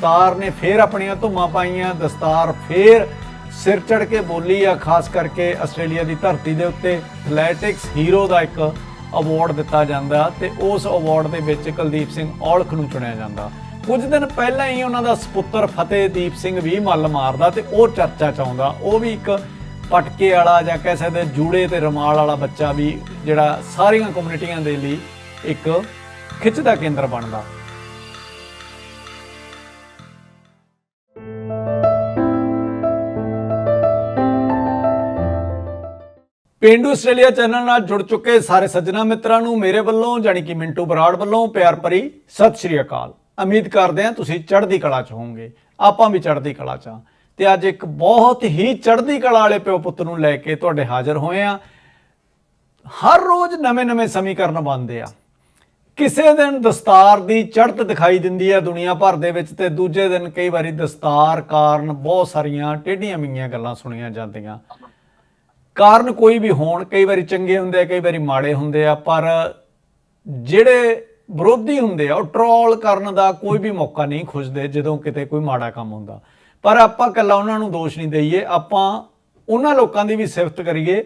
ਦਸਤਾਰ ਨੇ ਫੇਰ ਆਪਣੀਆਂ ਧੁੰਮਾਂ ਪਾਈਆਂ, ਦਸਤਾਰ ਫੇਰ ਸਿਰ ਚੜ ਕੇ ਬੋਲੀ ਆ, ਖਾਸ ਕਰਕੇ ਆਸਟ੍ਰੇਲੀਆ ਦੀ ਧਰਤੀ ਦੇ ਉੱਤੇ ਐਥਲੈਟਿਕਸ ਹੀਰੋ ਦਾ ਇੱਕ ਅਵਾਰਡ ਦਿੱਤਾ ਜਾਂਦਾ ਤੇ ਉਸ ਅਵਾਰਡ ਦੇ ਵਿੱਚ ਕੁਲਦੀਪ ਸਿੰਘ ਔਲਖ ਨੂੰ ਚੁਣਿਆ ਜਾਂਦਾ। ਕੁਝ ਦਿਨ ਪਹਿਲਾਂ ਹੀ ਉਹਨਾਂ ਦਾ ਸੁਪੁੱਤਰ ਫਤਿਹਦੀਪ ਸਿੰਘ ਵੀ ਮੱਲ ਮਾਰਦਾ ਤੇ ਉਹ ਚਰਚਾ ਚ ਆਉਂਦਾ। ਉਹ ਵੀ ਇੱਕ ਪਟਕੇ ਵਾਲਾ ਜਾਂ ਕਹਿ ਸਕਦੇ ਜੂੜੇ ਤੇ ਰਮਾਲ ਵਾਲਾ ਬੱਚਾ ਵੀ ਜਿਹੜਾ ਸਾਰੀਆਂ ਕਮਿਊਨਿਟੀਆਂ ਦੇ ਲਈ ਇੱਕ ਖਿੱਚ ਦਾ ਕੇਂਦਰ ਬਣਦਾ। ਪੇਂਡੂ ਆਸਟ੍ਰੇਲੀਆ ਚੈਨਲ ਨਾਲ ਜੁੜ ਚੁੱਕੇ ਸਾਰੇ ਸੱਜਣਾ ਮਿੱਤਰਾਂ ਨੂੰ ਮੇਰੇ ਵੱਲੋਂ ਜਾਨੀ ਕਿ ਮਿੰਟੂ ਬਰਾੜ ਵੱਲੋਂ ਪਿਆਰ ਭਰੀ ਸਤਿ ਸ਼੍ਰੀ ਅਕਾਲ। ਉਮੀਦ ਕਰਦੇ ਹਾਂ ਤੁਸੀਂ ਚੜ੍ਹਦੀ ਕਲਾ 'ਚ ਹੋਵੋਗੇ। ਆਪਾਂ ਵੀ ਚੜ੍ਹਦੀ ਕਲਾ 'ਚ ਹਾਂ। ਤੇ ਅੱਜ ਇੱਕ ਬਹੁਤ ਹੀ ਚੜ੍ਹਦੀ ਕਲਾ ਵਾਲੇ ਪਿਓ ਪੁੱਤ ਨੂੰ ਲੈ ਕੇ ਤੁਹਾਡੇ ਹਾਜ਼ਰ ਹੋਏ ਆ ਹਰ ਰੋਜ਼ ਨਵੇਂ-ਨਵੇਂ ਸਮੀਕਰਨ ਬਣਦੇ ਆ। ਕਿਸੇ ਦਿਨ ਦਸਤਾਰ ਦੀ ਚੜ੍ਹਤ ਦਿਖਾਈ ਦਿੰਦੀ ਹੈ ਦੁਨੀਆ ਭਰ ਦੇ ਵਿੱਚ ਤੇ ਦੂਜੇ ਦਿਨ ਕਈ ਵਾਰੀ ਦਸਤਾਰ ਕਾਰਨ ਬਹੁਤ ਸਾਰੀਆਂ ਟੇਢੀਆਂ ਮੀਆਂ ਗੱਲਾਂ ਸੁਣੀਆਂ ਜਾਂਦੀਆਂ। ਕਾਰਨ ਕੋਈ ਵੀ ਹੋਣ, ਕਈ ਵਾਰੀ ਚੰਗੇ ਹੁੰਦੇ ਆ, ਕਈ ਵਾਰੀ ਮਾੜੇ ਹੁੰਦੇ ਆ, ਪਰ ਜਿਹੜੇ ਵਿਰੋਧੀ ਹੁੰਦੇ ਆ, ਉਹ ਟਰੋਲ ਕਰਨ ਦਾ ਕੋਈ ਵੀ ਮੌਕਾ ਨਹੀਂ ਖੁੱਜਦੇ ਜਦੋਂ ਕਿਤੇ ਕੋਈ ਮਾੜਾ ਕੰਮ ਹੁੰਦਾ। ਪਰ ਆਪਾਂ ਕੱਲਾ ਉਹਨਾਂ ਨੂੰ ਦੋਸ਼ ਨਹੀਂ ਦਈਏ, ਆਪਾਂ ਉਹਨਾਂ ਲੋਕਾਂ ਦੀ ਵੀ ਸਿਫਤ ਕਰੀਏ,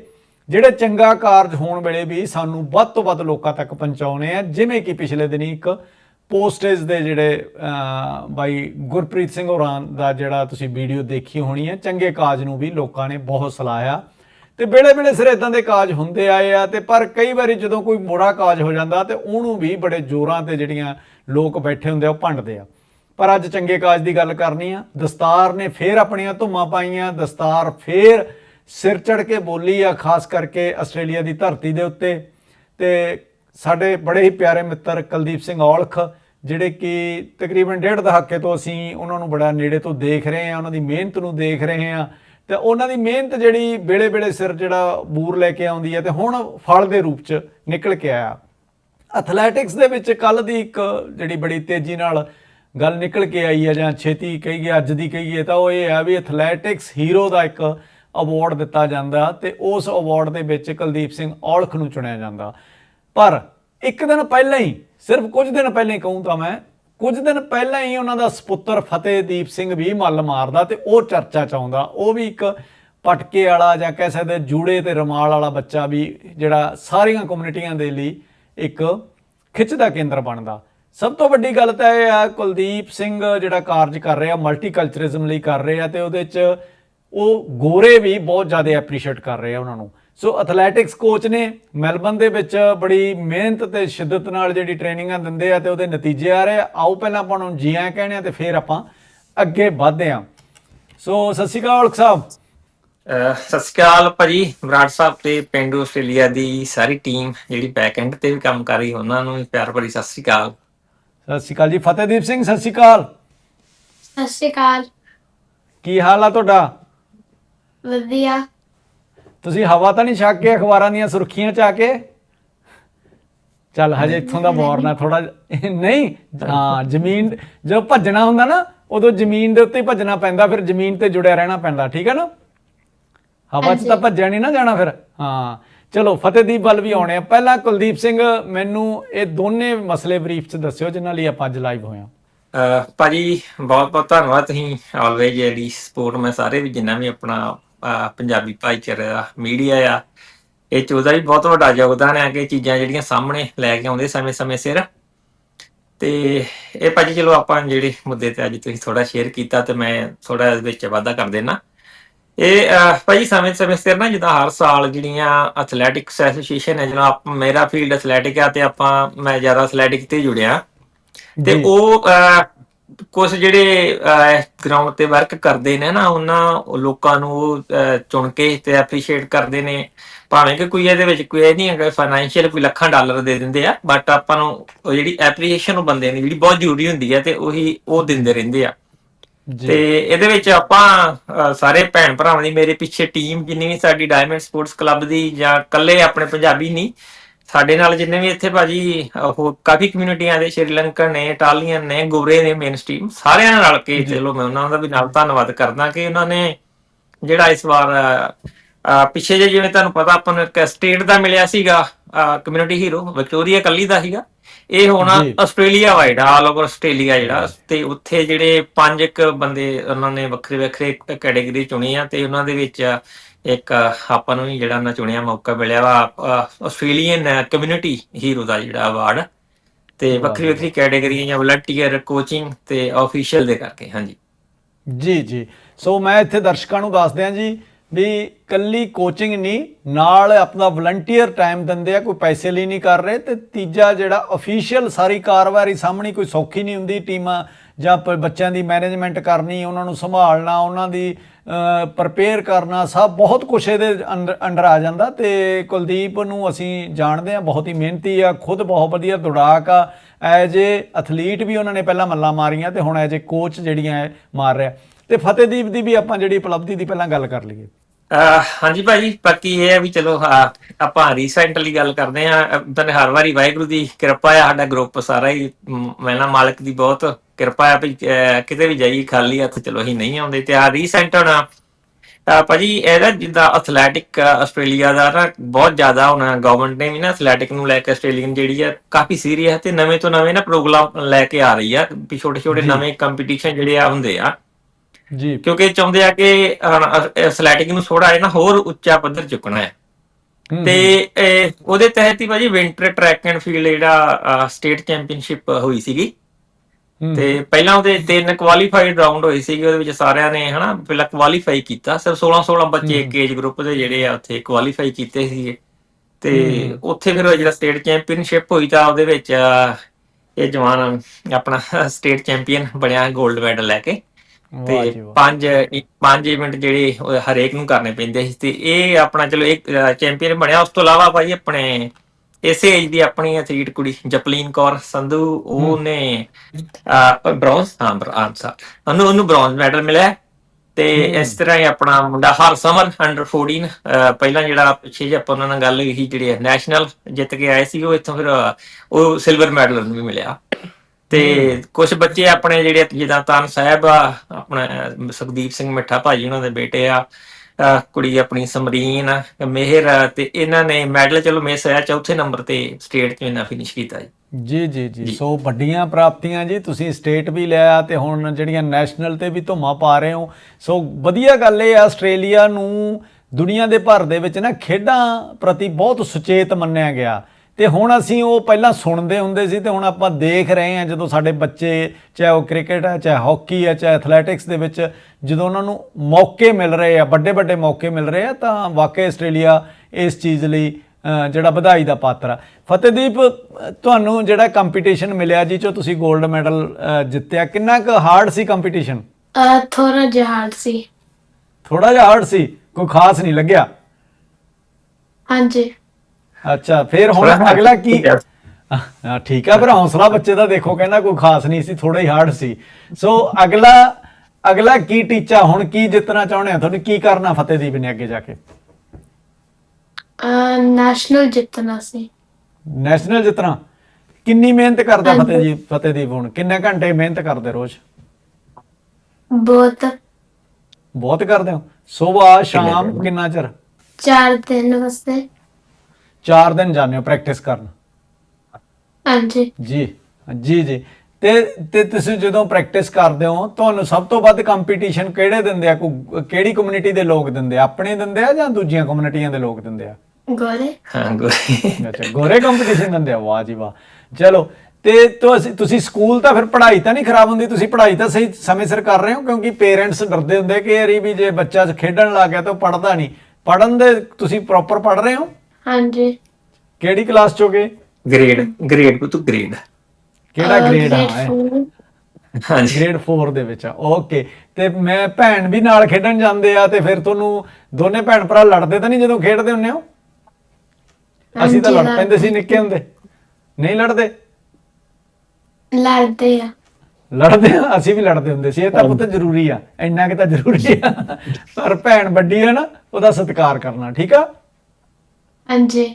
ਜਿਹੜੇ ਚੰਗਾ ਕਾਰਜ ਹੋਣ ਵੇਲੇ ਵੀ ਸਾਨੂੰ ਵੱਧ ਤੋਂ ਵੱਧ ਲੋਕਾਂ ਤੱਕ ਪਹੁੰਚਾਉਣੇ ਆ, ਜਿਵੇਂ ਕਿ ਪਿਛਲੇ ਦਿਨੀ ਇੱਕ ਪੋਸਟੇਜ ਦੇ ਜਿਹੜੇ ਬਾਈ ਗੁਰਪ੍ਰੀਤ ਸਿੰਘ ਹੋਰਾਂ ਦਾ ਜਿਹੜਾ ਤੁਸੀਂ ਵੀਡੀਓ ਦੇਖੀ ਹੋਣੀ ਹੈ ਚੰਗੇ ਕਾਜ ਨੂੰ ਵੀ ਲੋਕਾਂ ਨੇ ਬਹੁਤ ਸਲਾਹਿਆ। ਤੇ ਵੇਲੇ ਵੇਲੇ ਸਿਰ ਇਦਾਂ ਦੇ ਕਾਜ ਹੁੰਦੇ ਆਏ ਆ ਤੇ ਪਰ ਕਈ ਵਾਰੀ ਜਦੋਂ ਕੋਈ ਮੋੜਾ ਕਾਜ ਹੋ ਜਾਂਦਾ ਤੇ ਉਹਨੂੰ ਵੀ ਬੜੇ ਜ਼ੋਰਾਂ ਤੇ ਜਿਹੜੀਆਂ ਲੋਕ ਬੈਠੇ ਹੁੰਦੇ ਆ, ਉਹ ਭੰਡਦੇ ਆ। ਪਰ ਅੱਜ ਚੰਗੇ ਕਾਜ ਦੀ ਗੱਲ ਕਰਨੀ ਆ। ਦਸਤਾਰ ਨੇ ਫੇਰ ਆਪਣੀਆਂ ਧੁੰਮਾਂ ਪਾਈਆਂ, ਦਸਤਾਰ ਫੇਰ ਸਿਰ ਚੜ ਕੇ ਬੋਲੀ ਆ, ਖਾਸ ਕਰਕੇ ਆਸਟ੍ਰੇਲੀਆ ਦੀ ਧਰਤੀ ਦੇ ਉੱਤੇ। ਤੇ ਸਾਡੇ ਬੜੇ ਹੀ ਪਿਆਰੇ ਮਿੱਤਰ ਕੁਲਦੀਪ ਸਿੰਘ ਔਲਖ, ਜਿਹੜੇ ਕਿ ਤਕਰੀਬਨ ਡੇਢ ਦਹਾਕੇ ਤੋਂ ਅਸੀਂ ਉਹਨਾਂ ਨੂੰ ਬੜਾ ਨੇੜੇ ਤੋਂ ਦੇਖ ਰਹੇ ਹਾਂ, ਉਹਨਾਂ ਦੀ ਮਿਹਨਤ ਨੂੰ ਦੇਖ ਰਹੇ ਹਾਂ। ਤੇ ਉਹਨਾਂ ਦੀ ਮਿਹਨਤ ਜਿਹੜੀ ਵੇਲੇ ਵੇਲੇ ਸਿਰ ਜਿਹੜਾ ਬੂਰ ਲੈ ਕੇ ਆਉਂਦੀ ਹੈ ਤੇ ਹੁਣ ਫਲ ਦੇ ਰੂਪ ਚ ਨਿਕਲ ਕੇ ਆਇਆ। ਐਥਲੈਟਿਕਸ ਦੇ ਵਿੱਚ ਕੱਲ ਦੀ ਇੱਕ ਜਿਹੜੀ ਬੜੀ ਤੇਜ਼ੀ ਨਾਲ ਗੱਲ ਨਿਕਲ ਕੇ ਆਈ ਹੈ ਜਾਂ ਛੇਤੀ ਕਹੀਏ ਅੱਜ ਦੀ ਕਹੀਏ ਤਾਂ ਉਹ ਇਹ ਹੈ ਵੀ ਐਥਲੈਟਿਕਸ ਹੀਰੋ ਦਾ ਇੱਕ ਅਵਾਰਡ ਦਿੱਤਾ ਜਾਂਦਾ ਤੇ ਉਸ ਅਵਾਰਡ ਦੇ ਵਿੱਚ ਕੁਲਦੀਪ ਸਿੰਘ ਔਲਖ ਨੂੰ ਚੁਣਿਆ ਜਾਂਦਾ। ਪਰ ਇੱਕ ਦਿਨ ਪਹਿਲਾਂ ਹੀ, ਸਿਰਫ ਕੁਝ ਦਿਨ ਪਹਿਲਾਂ ਹੀ ਕਹੂੰ ਤਾਂ ਮੈਂ ਕੁਝ ਦਿਨ ਪਹਿਲਾਂ ਹੀ ਉਹਨਾਂ ਦਾ ਸੁਪੁੱਤਰ ਫਤਿਹਦੀਪ ਸਿੰਘ ਵੀ ਮੱਲ ਮਾਰਦਾ ਤੇ ਉਹ ਚਰਚਾ ਚ ਆਉਂਦਾ। ਉਹ ਵੀ ਇੱਕ ਪਟਕੇ ਵਾਲਾ ਜਾਂ ਕਹਿ ਸਕਦੇ ਜੂੜੇ ਤੇ ਰਮਾਲ ਵਾਲਾ ਬੱਚਾ ਵੀ ਜਿਹੜਾ ਸਾਰੀਆਂ ਕਮਿਊਨਿਟੀਆਂ ਦੇ ਲਈ ਇੱਕ ਖਿੱਚ ਦਾ ਕੇਂਦਰ ਬਣਦਾ। ਸਭ ਤੋਂ ਵੱਡੀ ਗੱਲ ਤਾਂ ਇਹ ਆ, ਕੁਲਦੀਪ ਸਿੰਘ ਜਿਹੜਾ ਕਾਰਜ ਕਰ ਰਿਹਾ ਮਲਟੀਕਲਚਰਿਜ਼ਮ ਲਈ ਕਰ ਰਿਹਾ ਤੇ ਉਹਦੇ ਚ ਉਹ ਗੋਰੇ ਵੀ ਬਹੁਤ ਜ਼ਿਆਦਾ ਐਪਰੀਸ਼ੀਏਟ ਕਰ ਰਹੇ ਆ ਉਹਨਾਂ ਨੂੰ। ਸੋ ਐਥਲੈਟਿਕਸ ਕੋਚ ਨੇ ਮੈਲਬਨ ਦੇ ਵਿੱਚ ਬੜੀ ਮਿਹਨਤ ਤੇ ਸ਼ਿੱਦਤ ਨਾਲ ਜਿਹੜੀ ਟ੍ਰੇਨਿੰਗਾਂ ਦਿੰਦੇ ਆ ਤੇ ਉਹਦੇ ਨਤੀਜੇ ਆ ਰਹੇ ਆ। ਆਓ ਪਹਿਲਾਂ ਆਪਾਂ ਨੂੰ ਜੀ ਆਇਆਂ ਕਹਿੰਦੇ ਆ ਤੇ ਫਿਰ ਆਪਾਂ ਅੱਗੇ ਵਧਦੇ ਆ। ਸੋ ਸਤਿ ਸ਼੍ਰੀ ਅਕਾਲ ਔਲਖ ਸਾਹਿਬ। ਸਤਿ ਸ਼੍ਰੀ ਅਕਾਲ ਭਾਜੀ ਬਰਾੜ ਸਾਹਿਬ ਤੇ ਪਿੰਡੂ ਆਸਟ੍ਰੇਲੀਆ ਦੀ ਸਾਰੀ ਟੀਮ ਜਿਹੜੀ ਬੈਕ ਐਂਡ ਤੇ ਵੀ ਕੰਮ ਕਰ ਰਹੀ ਉਹਨਾਂ ਨੂੰ ਵੀ ਪਿਆਰ ਭਰੀ ਸਤਿ ਸ਼੍ਰੀ ਅਕਾਲ। ਸਤਿ ਸ਼੍ਰੀ ਅਕਾਲ ਜੀ ਫਤਿਹਦੀਪ ਸਿੰਘ ਸਤਿ ਸ਼੍ਰੀ ਅਕਾਲ। ਸਤਿ ਸ਼੍ਰੀ ਅਕਾਲ। ਕੀ ਹਾਲ ਆ ਤੁਹਾਡਾ? ਵਧੀਆ। ਤੁਸੀਂ ਹਵਾ ਤਾਂ ਨਹੀਂ ਛੱਕ ਕੇ ਅਖਬਾਰਾਂ ਦੀਆਂ ਸੁਰਖੀਆਂ ਚ ਆ ਕੇ? ਚੱਲ ਹਜੇ ਇੱਥੋਂ ਦਾ ਬੋਰਨਾ ਥੋੜਾ ਨਹੀਂ ਹਾਂ ਜ਼ਮੀਨ ਜਦੋਂ ਭੱਜਣਾ ਹੁੰਦਾ ਨਾ ਉਦੋਂ ਜ਼ਮੀਨ ਦੇ ਉੱਤੇ ਹੀ ਭੱਜਣਾ ਪੈਂਦਾ ਫਿਰ ਜ਼ਮੀਨ ਤੇ ਜੁੜਿਆ ਰਹਿਣਾ ਪੈਂਦਾ ਠੀਕ ਹੈ ਨਾ? ਹਵਾ 'ਚ ਤਾਂ ਭੱਜਿਆ ਨਹੀਂ ਨਾ ਜਾਣਾ ਫਿਰ। ਹਾਂ ਚਲੋ ਫਤਿਹਦੀਪ ਵੱਲ ਵੀ ਆਉਣੇ ਆ। ਪਹਿਲਾਂ ਕੁਲਦੀਪ ਸਿੰਘ ਮੈਨੂੰ ਇਹ ਦੋਨੇ ਮਸਲੇ ਬਰੀਫ 'ਚ ਦੱਸਿਓ ਜਿਨ੍ਹਾਂ ਲਈ ਆਪਾਂ ਅੱਜ ਲਾਈਵ ਹੋਏ ਆ ਅਹ ਭਾਜੀ ਬਹੁਤ ਬਹੁਤ ਧੰਨਵਾਦ ਤੁਸੀਂ ਆਲਵੇਜ ਜਿਹੜੀ ਸਪੋਰਟ ਮੈਂ ਸਾਰੇ ਵੀ ਜਿੰਨਾ ਵੀ ਆਪਣਾ ਪੰਜਾਬੀ ਭਾਈਚਾਰੇ ਦਾ ਮੀਡੀਆ ਆ। ਇਹ 'ਚ ਉਹਦਾ ਵੀ ਬਹੁਤ ਵੱਡਾ ਯੋਗਦਾਨ ਹੈ ਕਿ ਚੀਜ਼ਾਂ ਜਿਹੜੀਆਂ ਸਾਹਮਣੇ ਲੈ ਕੇ ਆਉਂਦੇ ਸਮੇਂ-ਸਮੇਂ ਸਿਰ। ਤੇ ਇਹ ਭਾਜੀ ਚਲੋ ਆਪਾਂ ਜਿਹੜੇ ਮੁੱਦੇ ਤੇ ਅੱਜ ਤੁਸੀਂ ਥੋੜਾ ਸ਼ੇਅਰ ਕੀਤਾ ਤੇ ਮੈਂ ਥੋੜਾ ਇਸ ਵਿੱਚ ਵਾਧਾ ਕਰ ਦੇਣਾ ਇਹ ਭਾਜੀ ਸਮੇਂ ਸਮੇਂ ਸਿਰ ਨਾ ਜਿੱਦਾਂ ਹਰ ਸਾਲ ਜਿਹੜੀਆਂ ਐਥਲੈਟਿਕਸ ਐਸੋਸੀਏਸ਼ਨ ਹੈ ਜਿਹੜਾ ਆਪ- ਮੇਰਾ ਫੀਲਡ ਐਥਲੈਟਿਕ ਆ ਤੇ ਆਪਾਂ ਮੈਂ ਜ਼ਿਆਦਾ ਐਥਲੈਟਿਕ ਤੇ ਜੁੜਿਆ। ਤੇ। ਉਹ ਕੁਝ ਜਿਹੜੇ ਗਰਾਊਂਡ ਤੇ ਵਰਕ ਕਰਦੇ ਨੇ ਨਾ ਉਹਨਾਂ ਉਹ ਲੋਕਾਂ ਨੂੰ ਚੁਣ ਕੇ ਤੇ ਐਪਰੀਸ਼ੀਏਟ ਕਰਦੇ ਨੇ। ਭਾਵੇਂ ਕਿ ਕੋਈ ਇਹਦੇ ਵਿੱਚ ਕੋਈ ਇਹ ਨਹੀਂ ਹੈਗਾ ਫਾਈਨੈਂਸ਼ੀਅਲ ਕੋਈ ਲੱਖਾਂ ਡਾਲਰ ਦੇ ਦਿੰਦੇ ਆ ਬਟ ਆਪਾਂ ਨੂੰ ਉਹ ਜਿਹੜੀ ਐਪਰੀਸ਼ੀਏਸ਼ਨ ਉਹ ਬੰਦੇ ਨੇ ਜਿਹੜੀ ਬਹੁਤ ਜ਼ਰੂਰੀ ਹੁੰਦੀ ਹੈ ਤੇ ਉਹੀ ਉਹ ਦਿੰਦੇ ਰਹਿੰਦੇ ਆ। ਤੇ ਇਹਦੇ ਵਿੱਚ ਆਪਾਂ ਸਾਰੇ ਭੈਣ ਭਰਾਵਾਂ ਦੀ ਮੇਰੇ ਪਿੱਛੇ ਟੀਮ ਜਿੰਨੀ ਵੀ ਸਾਡੀ ਡਾਇਮੰਡ ਸਪੋਰਟਸ ਕਲੱਬ ਦੀ ਜਾਂ ਇਕੱਲੇ ਆਪਣੇ ਪੰਜਾਬੀ ਨਹੀਂ ਸਾਡੇ ਨਾਲ ਜਿੰਨੇ ਵੀ ਇੱਥੇ ਭਾਜੀ ਉਹ ਕਾਫੀ ਕਮਿਊਨਿਟੀਆਂ ਦੇ ਸ਼੍ਰੀਲੰਕਨ ਨੇ ਇਟਾਲੀਅਨ ਨੇ ਗੋਰੇ ਨੇ ਮੇਨ ਸਟ੍ਰੀਮ ਸਾਰਿਆਂ ਨਾਲ ਰਲ ਕੇ ਚਲੋ ਮੈਂ ਉਹਨਾਂ ਦਾ ਵੀ ਨਾਲ ਧੰਨਵਾਦ ਕਰਦਾ ਕਿ ਉਹਨਾਂ ਨੇ ਜਿਹੜਾ ਇਸ ਵਾਰ ਪਿੱਛੇ ਜੇ ਜਿਵੇਂ ਤੁਹਾਨੂੰ ਪਤਾ ਆਪਾਂ ਨੂੰ ਇੱਕ ਸਟੇਟ ਦਾ ਮਿਲਿਆ ਸੀਗਾ ਕਮਿਊਨਿਟੀ ਹੀਰੋ ਵਿਕਟੋਰੀਆ ਕੱਲੀ ਦਾ ਸੀਗਾ। ਇਹ ਹੁਣ। Australia wide all over Australia ਜਿਹੜਾ। ਤੇ ਉੱਥੇ ਜਿਹੜੇ ਪੰਜ ਇੱਕ ਬੰਦੇ ਉਹਨਾਂ ਨੇ ਵੱਖਰੇ ਵੱਖਰੇ ਕੈਟਾਗਰੀ ਚੁਣੀ ਆ ਤੇ ਉਹਨਾਂ ਦੇ ਵਿੱਚ ਇੱਕ ਆਪਾਂ ਨੂੰ ਜਿਹੜਾ ਉਹਨਾਂ ਚੁਣਿਆ ਮੌਕਾ ਮਿਲਿਆ ਵਾ ਆਸਟ੍ਰੇਲੀਅਨ ਕਮਿਊਨਿਟੀ ਹੀਰੋ ਦਾ ਜਿਹੜਾ ਅਵਾਰਡ ਤੇ ਵੱਖਰੀ ਵੱਖਰੀ ਕੈਟਾਗਰੀਆਂ ਜਾਂ ਵਲੰਟੀਅਰ ਕੋਚਿੰਗ ਤੇ ਆਫੀਸ਼ੀਅਲ ਦੇ ਕਰਕੇ ਹਾਂਜੀ। ਜੀ ਜੀ। ਸੋ ਮੈਂ ਇੱਥੇ ਦਰਸ਼ਕਾਂ ਨੂੰ ਦੱਸ ਦਿਆਂ ਜੀ ਵੀ ਕੱਲੀ ਕੋਚਿੰਗ ਨਹੀਂ ਨਾਲ ਆਪਣਾ ਵਲੰਟੀਅਰ ਟਾਈਮ ਦਿੰਦੇ ਆ ਕੋਈ ਪੈਸੇ ਲਈ ਨਹੀਂ ਕਰ ਰਹੇ ਤੇ ਤੀਜਾ ਜਿਹੜਾ ਅਫੀਸ਼ੀਅਲ ਸਾਰੀ ਕਾਰਵਾਈ ਸਾਹਮਣੀ ਕੋਈ ਸੌਖੀ ਨਹੀਂ ਹੁੰਦੀ ਟੀਮਾਂ ਜਾਂ ਬੱਚਿਆਂ ਦੀ ਮੈਨੇਜਮੈਂਟ ਕਰਨੀ ਉਹਨਾਂ ਨੂੰ ਸੰਭਾਲਣਾ ਉਹਨਾਂ ਦੀ ਪ੍ਰਪੇਅਰ ਕਰਨਾ, ਸਭ ਬਹੁਤ ਕੁਝ ਇਹਦੇ ਅੰਦਰ, ਅੰਡਰ ਆ ਜਾਂਦਾ ਤੇ ਕੁਲਦੀਪ ਨੂੰ ਅਸੀਂ ਜਾਣਦੇ ਆ ਬਹੁਤ ਹੀ ਮਿਹਨਤੀ ਆ, ਖੁਦ ਬਹੁਤ ਵਧੀਆ ਦੌੜਾਕ ਆ ਐਜ ਏ ਐਥਲੀਟ ਵੀ ਉਹਨਾਂ ਨੇ ਪਹਿਲਾਂ ਮੱਲਾਂ ਮਾਰੀਆਂ ਤੇ ਹੁਣ ਐਜ ਏ ਕੋਚ ਜਿਹੜੀਆਂ ਹੈ ਮਾਰ ਰਿਹਾ। ਤੇ ਫਤਿਹਦੀਪ ਦੀ ਵੀ ਆਪਾਂ ਜਿਹੜੀ ਉਪਲਬਧੀ ਦੀ ਪਹਿਲਾਂ ਗੱਲ ਕਰ ਲਈਏ। ਹਾਂਜੀ ਭਾਜੀ ਬਾਕੀ ਇਹ ਹੈ ਵੀ ਚਲੋ ਆਪਾਂ ਰੀਸੈਂਟਲੀ ਗੱਲ ਕਰਦੇ ਆ ਤਾਂ ਹਰ ਵਾਰੀ ਵਾਹਿਗੁਰੂ ਦੀ ਕਿਰਪਾ ਆ ਸਾਡਾ ਗਰੁੱਪ ਸਾਰਾ ਹੀ ਮੈਨਾਂ ਮਾਲਕ ਦੀ ਬਹੁਤ ਕਿਰਪਾ ਆ ਵੀ ਕਿਤੇ ਵੀ ਜਾਈ ਖਾਲੀ ਹੱਥ ਚਲੋ ਅਸੀਂ ਨਹੀਂ ਆਉਂਦੇ। ਤੇ ਆ ਰੀਸੈਂਟ ਹੁਣ ਭਾਜੀ ਇਹਦਾ ਜਿੱਦਾਂ ਐਥਲੈਟਿਕ ਆਸਟ੍ਰੇਲੀਆ ਦਾ ਨਾ ਬਹੁਤ ਜ਼ਿਆਦਾ ਹੁਣ ਗਵਰਨਮੈਂਟ ਨੇ ਵੀ ਨਾ ਐਥਲੈਟਿਕ ਨੂੰ ਲੈ ਕੇ ਆਸਟ੍ਰੇਲੀਅਨ ਜਿਹੜੀ ਆ ਕਾਫੀ ਸੀਰੀਅਸ ਤੇ ਨਵੇਂ ਤੋਂ ਨਵੇਂ ਨਾ ਪ੍ਰੋਗਰਾਮ ਲੈ ਕੇ ਆ ਰਹੀ ਆ। ਵੀ ਛੋਟੇ ਛੋਟੇ। ਨਵੇਂ ਕੰਪੀਟੀਸ਼ਨ ਜਿਹੜੇ ਆ ਹੁੰਦੇ ਆ। ਜੀ। ਕਿਉਂਕਿ ਚਾਹੁੰਦੇ ਆ ਕਿ ਐਥਲੈਟਿਕ ਨੂੰ ਥੋੜਾ ਜਿਹਾ ਨਾ ਹੋਰ ਉੱਚਾ ਪੱਧਰ ਚੁੱਕਣਾ ਹੈ। ਹੂੰ, ਤੇ ਉਹਦੇ ਤਹਿਤ ਹੀ ਭਾਜੀ ਵਿੰਟਰ ਟਰੈਕ ਐਂਡ ਫੀਲਡ ਜਿਹੜਾ ਸਟੇਟ ਚੈਂਪੀਅਨਸ਼ਿਪ ਹੋਈ ਸੀਗੀ। ਹੂੰ, ਤੇ ਪਹਿਲਾਂ ਉਹਦੇ ਤਿੰਨ ਕੁਆਲੀਫਾਈਡ ਰਾਉਂਡ ਹੋਏ ਸੀਗੇ ਉਹਦੇ ਵਿੱਚ ਸਾਰਿਆਂ ਨੇ ਹਨਾ ਪਹਿਲਾਂ ਕੁਆਲੀਫਾਈ ਕੀਤਾ। ਸਿਰਫ 16 16 ਬੱਚੇ ਇੱਕ ਏਜ ਗਰੁੱਪ ਦੇ ਜਿਹੜੇ ਆ ਉੱਥੇ ਕੁਆਲੀਫਾਈ ਕੀਤੇ ਸੀਗੇ। ਤੇ ਹੂੰ। ਉੱਥੇ ਫਿਰ ਜਿਹੜਾ ਸਟੇਟ ਚੈਂਪੀਅਨਸ਼ਿਪ ਹੋਈ ਤਾਂ ਉਹਦੇ ਵਿੱਚ ਇਹ ਜਵਾਨ ਆਪਣਾ ਸਟੇਟ ਚੈਂਪੀਅਨ ਬਣਿਆ 골ਡ ਮੈਡਲ ਲੈ ਕੇ। ਵਾਹ ਤੇ ਵਾਹ ਪੰਜ ਪੰਜ ਇਵੈਂਟ ਜਿਹੜੇ ਉਹ ਹਰੇਕ ਨੂੰ ਕਰਨੇ ਪੈਂਦੇ ਸੀ ਤੇ ਇਹ ਆਪਣਾ ਚਲੋ ਇੱਕ ਚੈਂਪੀਅਨ ਬਣਿਆ ਉਸ ਤੋਂ ਇਲਾਵਾ ਭਾਈ ਆਪਣੇ ਇਸੇ ਏਜ ਦੀ ਆਪਣੀ ਐਥਲੀਟ ਕੁੜੀ ਜਪਲੀਨ ਕੌਰ ਸੰਧੂ ਉਹਨੇ ਬ੍ਰੌਂਜ਼ ਹਾਂ ਬ੍ਰੌਂਜ਼ ਉਹਨੂੰ ਉਹਨੂੰ ਬ੍ਰੌਂਜ਼ ਮੈਡਲ ਮਿਲਿਆ ਤੇ। ਇਸ ਤਰ੍ਹਾਂ ਹੀ ਆਪਣਾ ਮੁੰਡਾ ਹਰ ਸਮਰ ਅੰਡਰ 14 ਅਹ, ਪਹਿਲਾਂ ਜਿਹੜਾ ਪਿੱਛੇ ਜੇ ਆਪਾਂ ਉਹਨਾਂ ਨਾਲ ਗੱਲ ਹੋਈ ਸੀ ਜਿਹੜੇ ਨੈਸ਼ਨਲ ਜਿੱਤ ਕੇ ਆਏ ਸੀ ਉਹ ਇੱਥੋਂ ਫਿਰ ਅਹ, ਉਹ ਸਿਲਵਰ ਮੈਡਲ ਉਹਨੂੰ ਵੀ ਮਿਲਿਆ ਤੇ ਕੁਝ ਬੱਚੇ ਆਪਣੇ ਜਿਹੜੇ ਜਿੱਦਾਂ ਤਾਨ ਸਾਹਿਬ ਆ ਆਪਣਾ ਸੁਖਦੀਪ ਸਿੰਘ ਮਿੱਠਾ ਭਾਜੀ ਉਹਨਾਂ ਦੇ ਬੇਟੇ ਆ ਕੁੜੀ ਆਪਣੀ ਸਮਰੀਨ ਮਿਹਰ ਤੇ ਇਹਨਾਂ ਨੇ ਮੈਡਲ ਚਲੋ ਮਿਸ ਹੋਇਆ ਚੌਥੇ ਨੰਬਰ ਤੇ ਸਟੇਟ 'ਚ ਇਹਨਾਂ ਫਿਨਿਸ਼ ਕੀਤਾ ਜੀ। ਜੀ ਜੀ ਜੀ। ਸੋ ਵੱਡੀਆਂ ਪ੍ਰਾਪਤੀਆਂ ਜੀ ਤੁਸੀਂ ਸਟੇਟ ਵੀ ਲਿਆ ਤੇ ਹੁਣ ਜਿਹੜੀਆਂ ਨੈਸ਼ਨਲ ਤੇ ਵੀ ਧੁਮਾ ਪਾ ਰਹੇ ਹੋ। ਸੋ ਵਧੀਆ ਗੱਲ ਇਹ ਆਸਟ੍ਰੇਲੀਆ ਨੂੰ ਦੁਨੀਆ ਦੇ ਭਰ ਦੇ ਵਿੱਚ ਨਾ ਖੇਡਾਂ ਪ੍ਰਤੀ ਬਹੁਤ ਸੁਚੇਤ ਮੰਨਿਆ ਗਿਆ। ਤੇ ਹੁਣ ਅਸੀਂ ਉਹ ਪਹਿਲਾਂ ਸੁਣਦੇ ਹੁੰਦੇ ਸੀ ਤੇ ਹੁਣ ਆਪਾਂ ਦੇਖ ਰਹੇ ਹਾਂ ਜਦੋਂ ਸਾਡੇ ਬੱਚੇ ਚਾਹੇ ਉਹ ਕ੍ਰਿਕਟ ਹੈ ਚਾਹੇ ਹਾਕੀ ਹੈ ਚਾਹੇ ਐਥਲੈਟਿਕਸ ਦੇ ਵਿੱਚ ਜਦੋਂ ਉਹਨਾਂ ਨੂੰ ਮੌਕੇ ਮਿਲ ਰਹੇ ਆ ਵੱਡੇ ਵੱਡੇ ਮੌਕੇ ਮਿਲ ਰਹੇ ਆ ਤਾਂ ਵਾਕਈ ਆਸਟ੍ਰੇਲੀਆ ਇਸ ਚੀਜ਼ ਲਈ ਜਿਹੜਾ ਵਧਾਈ ਦਾ ਪਾਤਰ ਆ। ਫਤਿਹਦੀਪ ਤੁਹਾਨੂੰ ਜਿਹੜਾ ਕੰਪੀਟੀਸ਼ਨ ਮਿਲਿਆ ਜੀ ਚੋ ਤੁਸੀਂ 골ਡ ਮੈਡਲ ਜਿੱਤਿਆ ਕਿੰਨਾ ਕੁ ਹਾਰਡ ਸੀ ਕੰਪੀਟੀਸ਼ਨ ਥੋੜਾ ਜਿਹਾ ਹਾਰਡ ਸੀ। ਥੋੜਾ ਜਿਹਾ ਹਾਰਡ ਸੀ ਕੋਈ ਖਾਸ ਨਹੀਂ ਲੱਗਿਆ? ਹਾਂਜੀ। ਅੱਛਾ ਫਿਰ ਹੁਣ ਅਗਲਾ ਕੀ ਹਾਂ। ਠੀਕ ਆ ਪਰ ਹੌਸਲਾ ਬੱਚੇ ਦਾ ਦੇਖੋ ਕਹਿੰਦਾ ਕੋਈ ਖਾਸ ਨਹੀਂ ਸੀ ਥੋੜਾ ਹੀ ਹਾਰਡ ਸੀ। ਸੋ ਅਗਲਾ ਅਗਲਾ ਕੀ ਟੀਚਾ ਹੁਣ ਕੀ ਜਿੱਤਣਾ ਚਾਹੁੰਦੇ ਆ? ਤੁਹਾਨੂੰ ਕੀ ਕਰਨਾ ਫਤਿਹਦੀਪ ਨੇ ਅੱਗੇ ਜਾ ਕੇ? ਨੈਸ਼ਨਲ ਜਿੱਤਣਾ ਸੀ। ਨੈਸ਼ਨਲ ਜਿੱਤਣਾ? ਕਿੰਨੀ ਮਿਹਨਤ ਕਰਦਾ। ਫਤਿਹਦੀਪ ਫਤਿਹਦੀਪ ਹੁਣ? ਕਿੰਨੇ ਘੰਟੇ ਮਿਹਨਤ ਕਰਦੇ ਰੋਜ਼? ਬਹੁਤ। ਬਹੁਤ ਕਰਦੇ ਹੋ? ਸਵੇਰ ਸ਼ਾਮ ਕਿੰਨਾ ਚਿਰ? ਚਾਰ ਦਿਨ ਵਾਸਤੇ। 4 ਦਿਨ ਜਾਂਦੇ ਹੋ ਪ੍ਰੈਕਟਿਸ ਕਰਨ। ਹਾਂਜੀ। ਜੀ ਜੀ ਜੀ। ਤੇ ਤੇ ਤੁਸੀਂ ਜਦੋਂ ਪ੍ਰੈਕਟਿਸ ਕਰਦੇ ਹੋ ਤੁਹਾਨੂੰ ਸਭ ਤੋਂ ਵੱਧ ਕੰਪੀਟੀਸ਼ਨ ਕਿਹੜੇ ਦਿੰਦੇ ਆ? ਕੋਈ- ਕਿਹੜੀ ਕਮਿਊਨਿਟੀ ਦੇ ਲੋਕ ਦਿੰਦੇ ਆ? ਆਪਣੇ ਦਿੰਦੇ ਆ ਜਾਂ ਦੂਜੀਆਂ ਕਮਿਊਨਿਟੀਆਂ ਦੇ ਲੋਕ ਦਿੰਦੇ ਆ? ਗੋਰੇ। ਹਾਂ ਗੋਰੀ। ਅੱਛਾ ਗੋਰੇ ਕੰਪੀਟੀਸ਼ਨ ਦਿੰਦੇ ਆ? ਵਾਹ ਜੀ ਵਾਹ। ਚਲੋ ਤੇ ਤੁਸੀਂ ਤੁਸੀਂ ਸਕੂਲ ਤਾਂ ਫਿਰ ਪੜ੍ਹਾਈ ਤਾਂ ਨਹੀਂ ਖਰਾਬ ਹੁੰਦੀ? ਤੁਸੀਂ ਪੜ੍ਹਾਈ ਤਾਂ ਸਹੀ ਸਮੇਂ ਸਿਰ ਕਰ ਰਹੇ ਹੋ? ਕਿਉਂਕਿ ਪੇਰੈਂਟਸ ਡਰਦੇ ਹੁੰਦੇ ਕਿ ਯਾਰੀ ਵੀ ਜੇ ਬੱਚਾ ਖੇਡਣ ਲੱਗ ਗਿਆ ਤਾਂ ਉਹ ਪੜ੍ਹਦਾ ਨਹੀਂ। ਪੜਨ ਦੇ ਤੁਸੀਂ ਪ੍ਰੋਪਰ ਪੜ੍ਹ ਰਹੇ ਹੋ? ਹਾਂਜੀ। ਕਿਹੜੀ ਕਲਾਸ ਚੋਗੇ ਗ੍ਰੇਡ ਗ੍ਰੇਡ ਤੋਂ ਗ੍ਰੇਡ ਕਿਹੜਾ ਗ੍ਰੇਡ ਆ? ਹਾਂਜੀ। ਗ੍ਰੇਡ 4 ਦੇ ਵਿੱਚ ਆ ਓਕੇ ਤੇ ਮੈਂ ਭੈਣ ਵੀ ਨਾਲ ਖੇਡਣ ਜਾਂਦੇ ਆ ਤੇ ਫਿਰ ਤੁਹਾਨੂੰ ਦੋਨੇ ਭੈਣ ਭਰਾ ਲੜਦੇ ਤਾਂ ਨਹੀਂ ਜਦੋਂ ਖੇਡਦੇ ਹੁੰਨੇ ਹੋ? ਅਸੀਂ ਤਾਂ ਲੜ ਪੈਂਦੇ ਸੀ ਨਿੱਕੇ ਹੁੰਦੇ। ਨਹੀਂ ਲੜਦੇ? ਲੜਦੇ ਆ। ਲੜਦੇ ਆ? ਅਸੀਂ ਵੀ ਲੜਦੇ ਹੁੰਦੇ ਸੀ। ਇਹ ਤਾਂ ਪੁੱਤ ਜ਼ਰੂਰੀ ਆ। ਇੰਨਾ ਕਿ ਤਾਂ ਜ਼ਰੂਰੀ ਆ। ਪਰ ਭੈਣ ਵੱਡੀ ਆ ਨਾ ਉਹਦਾ ਸਤਿਕਾਰ ਕਰਨਾ ਠੀਕ ਆ? ਹਾਂਜੀ।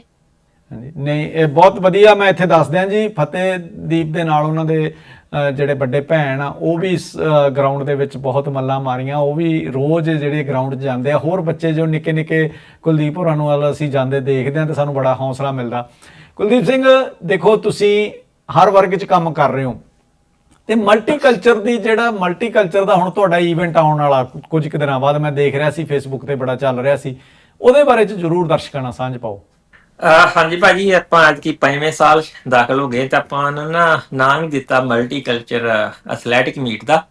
ਹਾਂਜੀ। ਨਹੀਂ ਇਹ ਬਹੁਤ ਵਧੀਆ ਮੈਂ ਇੱਥੇ ਦੱਸ ਦਿਆਂ ਜੀ ਫਤਿਹਦੀਪ ਦੇ ਨਾਲ ਉਹਨਾਂ ਦੇ ਅਹ, ਜਿਹੜੇ ਵੱਡੇ ਭੈਣ ਆ ਉਹ ਵੀ ਇਸ ਗਰਾਊਂਡ ਦੇ ਵਿੱਚ ਬਹੁਤ ਮੱਲਾਂ ਮਾਰੀਆਂ। ਉਹ ਵੀ ਰੋਜ਼ ਜਿਹੜੇ ਗਰਾਊਂਡ 'ਚ ਜਾਂਦੇ ਆ। ਹੋਰ ਬੱਚੇ ਜੋ ਨਿੱਕੇ ਨਿੱਕੇ ਕੁਲਦੀਪ ਹੋਰਾਂ ਨੂੰ ਵੱਲ ਅਸੀਂ ਜਾਂਦੇ ਦੇਖਦੇ ਆ ਤੇ ਸਾਨੂੰ ਬੜਾ ਹੌਸਲਾ ਮਿਲਦਾ। ਕੁਲਦੀਪ ਸਿੰਘ ਦੇਖੋ ਤੁਸੀਂ ਹਰ ਵਰਗ 'ਚ ਕੰਮ ਕਰ ਰਹੇ ਹੋ। ਤੇ ਮਲਟੀਕਲਚਰ ਦੀ ਜਿਹੜਾ ਮਲਟੀਕਲਚਰ ਦਾ ਹੁਣ ਤੁਹਾਡਾ ਈਵੈਂਟ ਆਉਣ ਵਾਲਾ ਕੁਝ ਕੁ ਦਿਨਾਂ ਬਾਅਦ ਮੈਂ ਦੇਖ ਰਿਹਾ ਸੀ ਫੇਸਬੁੱਕ ਤੇ ਬੜਾ ਚੱਲ ਰਿਹਾ ਸੀ। ਉਹਦੇ ਬਾਰੇ 'ਚ ਜ਼ਰੂਰ ਦਰਸ਼ਕਾਂ ਨਾਲ ਸਾਂਝ ਪਾਓ। ਹਾਂਜੀ ਭਾਜੀ ਆਪਾਂ ਅੱਜ ਕੀ ਪੰਜਵੇਂ ਸਾਲ ਦਾਖਲ ਹੋ ਗਏ ਤੇ ਆਪਾਂ ਨੂੰ ਨਾ ਨਾਮ ਦਿੱਤਾ ਮਲਟੀਕਲਚਰ ਐਥਲੈਟਿਕ ਮੀਟ ਦਾ।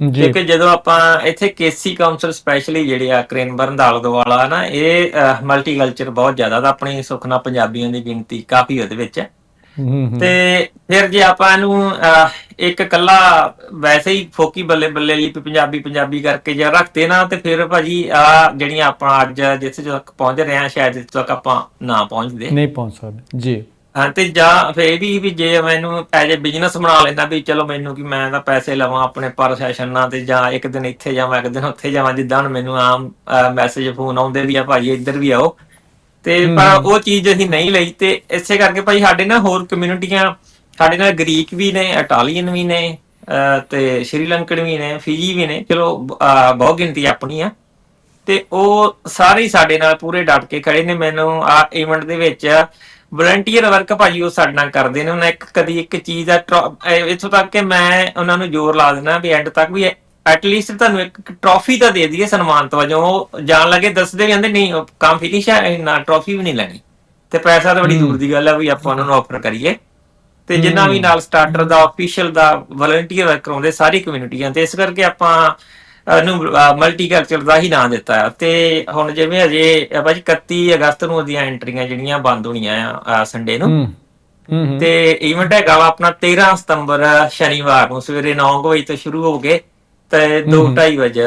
ਕਿਉਂਕਿ ਜਦੋਂ ਆਪਾਂ ਇੱਥੇ ਕੇਸੀ ਕਾਉਂਸਲ ਸਪੈਸ਼ਲੀ ਜਿਹੜੇ ਆ ਕ੍ਰੇਨਬਰਨ ਦਾ ਆਲੇ ਦੁਆਲਾ ਨਾ ਇਹ ਮਲਟੀਕਲਚਰ ਬਹੁਤ ਜ਼ਿਆਦਾ ਦਾ ਆਪਣੀ ਸੁਖਨਾ ਪੰਜਾਬੀਆਂ ਦੀ ਗਿਣਤੀ ਕਾਫੀ ਉਹਦੇ ਵਿੱਚ ਹੈ। ਤੇ ਫਿਰ ਜੇ ਆਪਾਂ ਇਹਨੂੰ ਇੱਕ ਕੱਲਾ ਵੈਸੇ ਹੀ ਫੋਕੀ ਬੱਲੇ ਬੱਲੇ ਲਈ ਪੰਜਾਬੀ ਪੰਜਾਬੀ ਕਰਕੇ ਜੇ ਰੱਖਦੇ ਨਾ ਤੇ ਫਿਰ ਭਾਜੀ ਆ ਜਿਹੜੀਆਂ ਆਪਾਂ ਅੱਜ ਜਿੱਥੇ ਤੱਕ ਪਹੁੰਚ ਰਹੇ ਆ ਸ਼ਾਇਦ ਇੱਥੇ ਤੱਕ ਆਪਾਂ ਨਾ ਪਹੁੰਚਦੇ। ਨਹੀਂ ਪਹੁੰਚ ਸਕਦੇ ਜੀ। ਹਾਂ ਤੇ ਜਾਂ ਫਿਰ ਵੀ ਵੀ ਜੇ ਮੈਨੂੰ ਐਜ ਬਿਜ਼ਨਸ ਬਣਾ ਲੈਂਦਾ ਵੀ ਚਲੋ ਮੈਨੂੰ ਕਿ ਮੈਂ ਤਾਂ ਪੈਸੇ ਲਵਾਂ ਆਪਣੇ ਪਰ ਸੈਸ਼ਨ ਨਾਲ ਤੇ ਜਾਂ ਇੱਕ ਦਿਨ ਇੱਥੇ ਜਾਵਾਂ ਇੱਕ ਦਿਨ ਉੱਥੇ ਜਾਵਾਂ ਜਿੱਦਾਂ ਹੁਣ ਮੈਨੂੰ ਆਮ ਮੈਸੇਜ ਫੋਨ ਆਉਂਦੇ ਵੀ ਆ ਭਾਈ ਇੱਧਰ ਵੀ ਆਓ। ਤੇ ਪਰ ਉਹ ਚੀਜ਼ ਅਸੀਂ ਨਹੀਂ ਲਈ ਤੇ ਇਸੇ ਕਰਕੇ ਭਾਈ ਸਾਡੇ ਨਾਲ ਹੋਰ ਕਮਿਊਨਿਟੀਆਂ ਸਾਡੇ ਨਾਲ ਗ੍ਰੀਕ ਵੀ ਨੇ, ਇਟਾਲੀਅਨ ਵੀ ਨੇ ਤੇ ਸ਼੍ਰੀਲੰਕਨ ਵੀ ਨੇ, ਫਿਜੀ ਵੀ ਨੇ। ਚਲੋ, ਅਹ ਬਹੁਤ ਗਿਣਤੀ ਆਪਣੀ ਆ। ਤੇ ਉਹ ਸਾਰੇ ਸਾਡੇ ਨਾਲ ਪੂਰੇ ਡਟ ਕੇ ਖੜੇ ਨੇ। ਮੈਨੂੰ ਆ ਇਵੈਂਟ ਦੇ ਵਿੱਚ ਵਲੰਟੀਅਰ ਵਰਕ ਭਾਜੀ ਉਹ ਸਾਡੇ ਨਾਲ ਕਰਦੇ ਨੇ। ਉਹਨਾਂ ਇੱਕ ਕਦੀ ਇੱਕ ਚੀਜ਼ ਦਾ ਟਰੋ- ਇੱਥੋਂ ਤੱਕ ਕਿ ਮੈਂ ਉਹਨਾਂ ਨੂੰ ਜ਼ੋਰ ਲਾ ਦਿੰਦਾ ਵੀ ਐਂਡ ਤੱਕ ਵੀ ਐਟਲੀਸਟ ਤੁਹਾਨੂੰ ਇੱਕ ਟਰੋਫੀ ਤਾਂ ਦੇ ਦਈਏ ਸਨਮਾਨਤ ਵਜੋਂ। ਉਹ ਜਾਣ ਲੱਗੇ, ਦੱਸਦੇ ਵੀ ਕਹਿੰਦੇ ਨਹੀਂ ਕੰਮ ਫਿਨਿਸ਼ ਹੈ ਨਾ ਟਰੋਫੀ ਵੀ ਨਹੀਂ ਲੈਣੀ। ਤੇ ਪੈਸਾ ਤਾਂ ਬੜੀ ਦੂਰ ਦੀ ਗੱਲ ਹੈ ਵੀ ਆਪਾਂ ਉਹਨਾਂ ਨੂੰ ਆਫਰ ਕਰੀਏ। ਤੇ ਜਿੰਨਾ ਵੀ ਨਾਲ ਸਟਾਰਟਰ ਦਾ ਅਫੀਸ਼ੀਅਲ ਦਾ ਵਲੰਟੀਅਰ ਵਰਕ ਕਰਾਉਂਦੇ ਸਾਰੀ ਕਮਿਊਨਿਟੀਆਂ ਤੇ ਇਸ ਕਰਕੇ ਆਪਾਂ ਨੂੰ ਮਲਟੀਕਲਚਰ ਦਾ ਹੀ ਨਾਮ ਦਿੱਤਾ ਹੈ ਤੇ ਹੁਣ ਜਿਵੇਂ ਅਜੇ ਭਾਜੀ 31 ਅਗਸਤ ਨੂੰ ਉਹਦੀਆਂ ਐਂਟਰੀਆਂ ਜਿਹੜੀਆਂ ਬੰਦ ਹੋਣੀਆਂ ਆ ਸੰਡੇ ਨੂੰ। ਤੇ ਇਵੈਂਟ ਹੈਗਾ ਆਪਣਾ 13 ਸਤੰਬਰ ਸ਼ਨੀਵਾਰ ਨੂੰ ਸਵੇਰੇ 9 ਵਜੇ ਤੋਂ ਸ਼ੁਰੂ ਹੋ ਕੇ ਤੇ 2:30 ਵਜੇ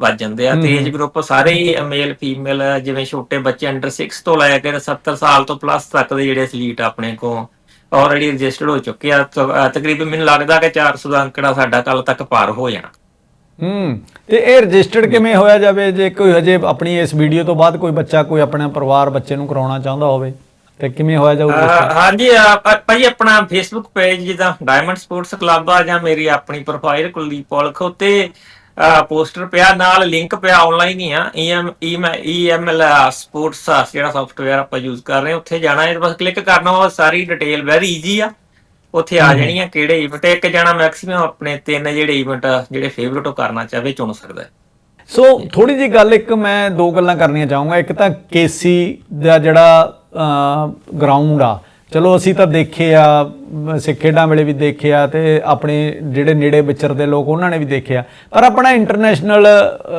ਵੱਜ ਜਾਂਦੇ ਆ। ਤੇ ਏਜ ਗਰੁੱਪ ਸਾਰੇ ਹੀ ਮੇਲ ਫੀਮੇਲ ਜਿਵੇਂ ਛੋਟੇ ਬੱਚੇ ਅੰਡਰ 6 ਤੋਂ ਲੈ ਕੇ 70 ਸਾਲ ਤੋਂ ਪਲੱਸ ਤੱਕ ਦੇ ਜਿਹੜੇ ਐਥਲੀਟ ਆਪਣੇ ਕੋ ਆਲਰੇਡੀ ਰਜਿਸਟਰਡ ਹੋ ਚੁੱਕੇ ਆ। ਤ- ਅਹ ਤਕਰੀਬਨ ਮੈਨੂੰ ਲੱਗਦਾ ਕਿ 400 ਦਾ ਅੰਕੜਾ ਸਾਡਾ ਕੱਲ ਤੱਕ ਪਾਰ ਹੋ ਜਾਣਾ। ਹੂੰ। ਤੇ ਇਹ ਰਜਿਸਟਰਡ ਕਿਵੇਂ ਹੋਇਆ ਜਾਵੇ? ਜੇ ਕੋਈ ਹਜੇ ਆਪਣੀ ਇਸ ਵੀਡੀਓ ਤੋਂ ਬਾਅਦ ਕੋਈ ਬੱਚਾ ਕੋਈ ਆਪਣਾ ਪਰਿਵਾਰ ਬੱਚੇ ਨੂੰ ਕਰਾਉਣਾ ਚਾਹੁੰਦਾ ਹੋਵੇ ਤੇ ਕਿਵੇਂ ਹੋਇਆ ਜਾਊਗਾ ਹਾਂਜੀ ਭਾਈ ਆਪਣਾ ਫੇਸਬੁੱਕ ਪੇਜ ਜਿੱਦਾਂ ਡਾਇਮੰਡ ਸਪੋਰਟਸ ਕਲੱਬ ਆ ਜਾਂ ਮੇਰੀ ਆਪਣੀ ਪ੍ਰੋਫਾਈਲ ਕੁਲਦੀਪ ਪੌਲਖ ਉੱਤੇ ਪੋਸਟਰ ਪਿਆ ਨਾਲ ਲਿੰਕ ਪਿਆ ਆਨਲਾਈਨ ਹੀ ਆ। ਈਐਮ ਈਐਮਐਲ ਸਪੋਰਟਸ ਜਿਹੜਾ ਸੌਫਟਵੇਅਰ ਆਪਾਂ ਯੂਜ਼ ਕਰ ਰਹੇ ਹਾਂ ਉੱਥੇ ਜਾਣਾ ਹੈ। ਬਸ ਕਲਿੱਕ ਕਰਨਾ ਉਹ ਸਾਰੀ ਡਿਟੇਲ ਵੈਰੀ ਈਜ਼ੀ ਆ। ਉੱਥੇ ਆ ਜਾਣੀਆਂ ਕਿਹੜੇ ਇਵੈਂਟ ਇੱਕ ਜਣਾ ਮੈਕਸਿਮਮ ਆਪਣੇ ਤਿੰਨ ਜਿਹੜੇ ਇਵੈਂਟ ਜਿਹੜੇ ਫੇਵਰਟ ਉਹ ਕਰਨਾ ਚਾਹਵੇ ਚੁਣ ਸਕਦਾ ਹੈ। ਸੋ ਥੋੜੀ ਜੀ ਗੱਲ ਇੱਕ ਮੈਂ ਦੋ ਗੱਲਾਂ ਕਰਨੀਆਂ ਚਾਹੂੰਗਾ। ਇੱਕ ਤਾਂ ਕੇਸੀ ਦਾ ਜਿਹੜਾ ਗਰਾਊਂਡ ਆ ਚਲੋ ਅਸੀਂ ਤਾਂ ਦੇਖੇ ਆ ਸਿੱਖ ਖੇਡਾਂ ਵੇਲੇ ਵੀ ਦੇਖਿਆ ਤੇ ਆਪਣੇ ਜਿਹੜੇ ਨੇੜੇ ਵਿਚਰਦੇ ਲੋਕ ਉਹਨਾਂ ਨੇ ਵੀ ਦੇਖਿਆ ਪਰ ਆਪਣਾ ਇੰਟਰਨੈਸ਼ਨਲ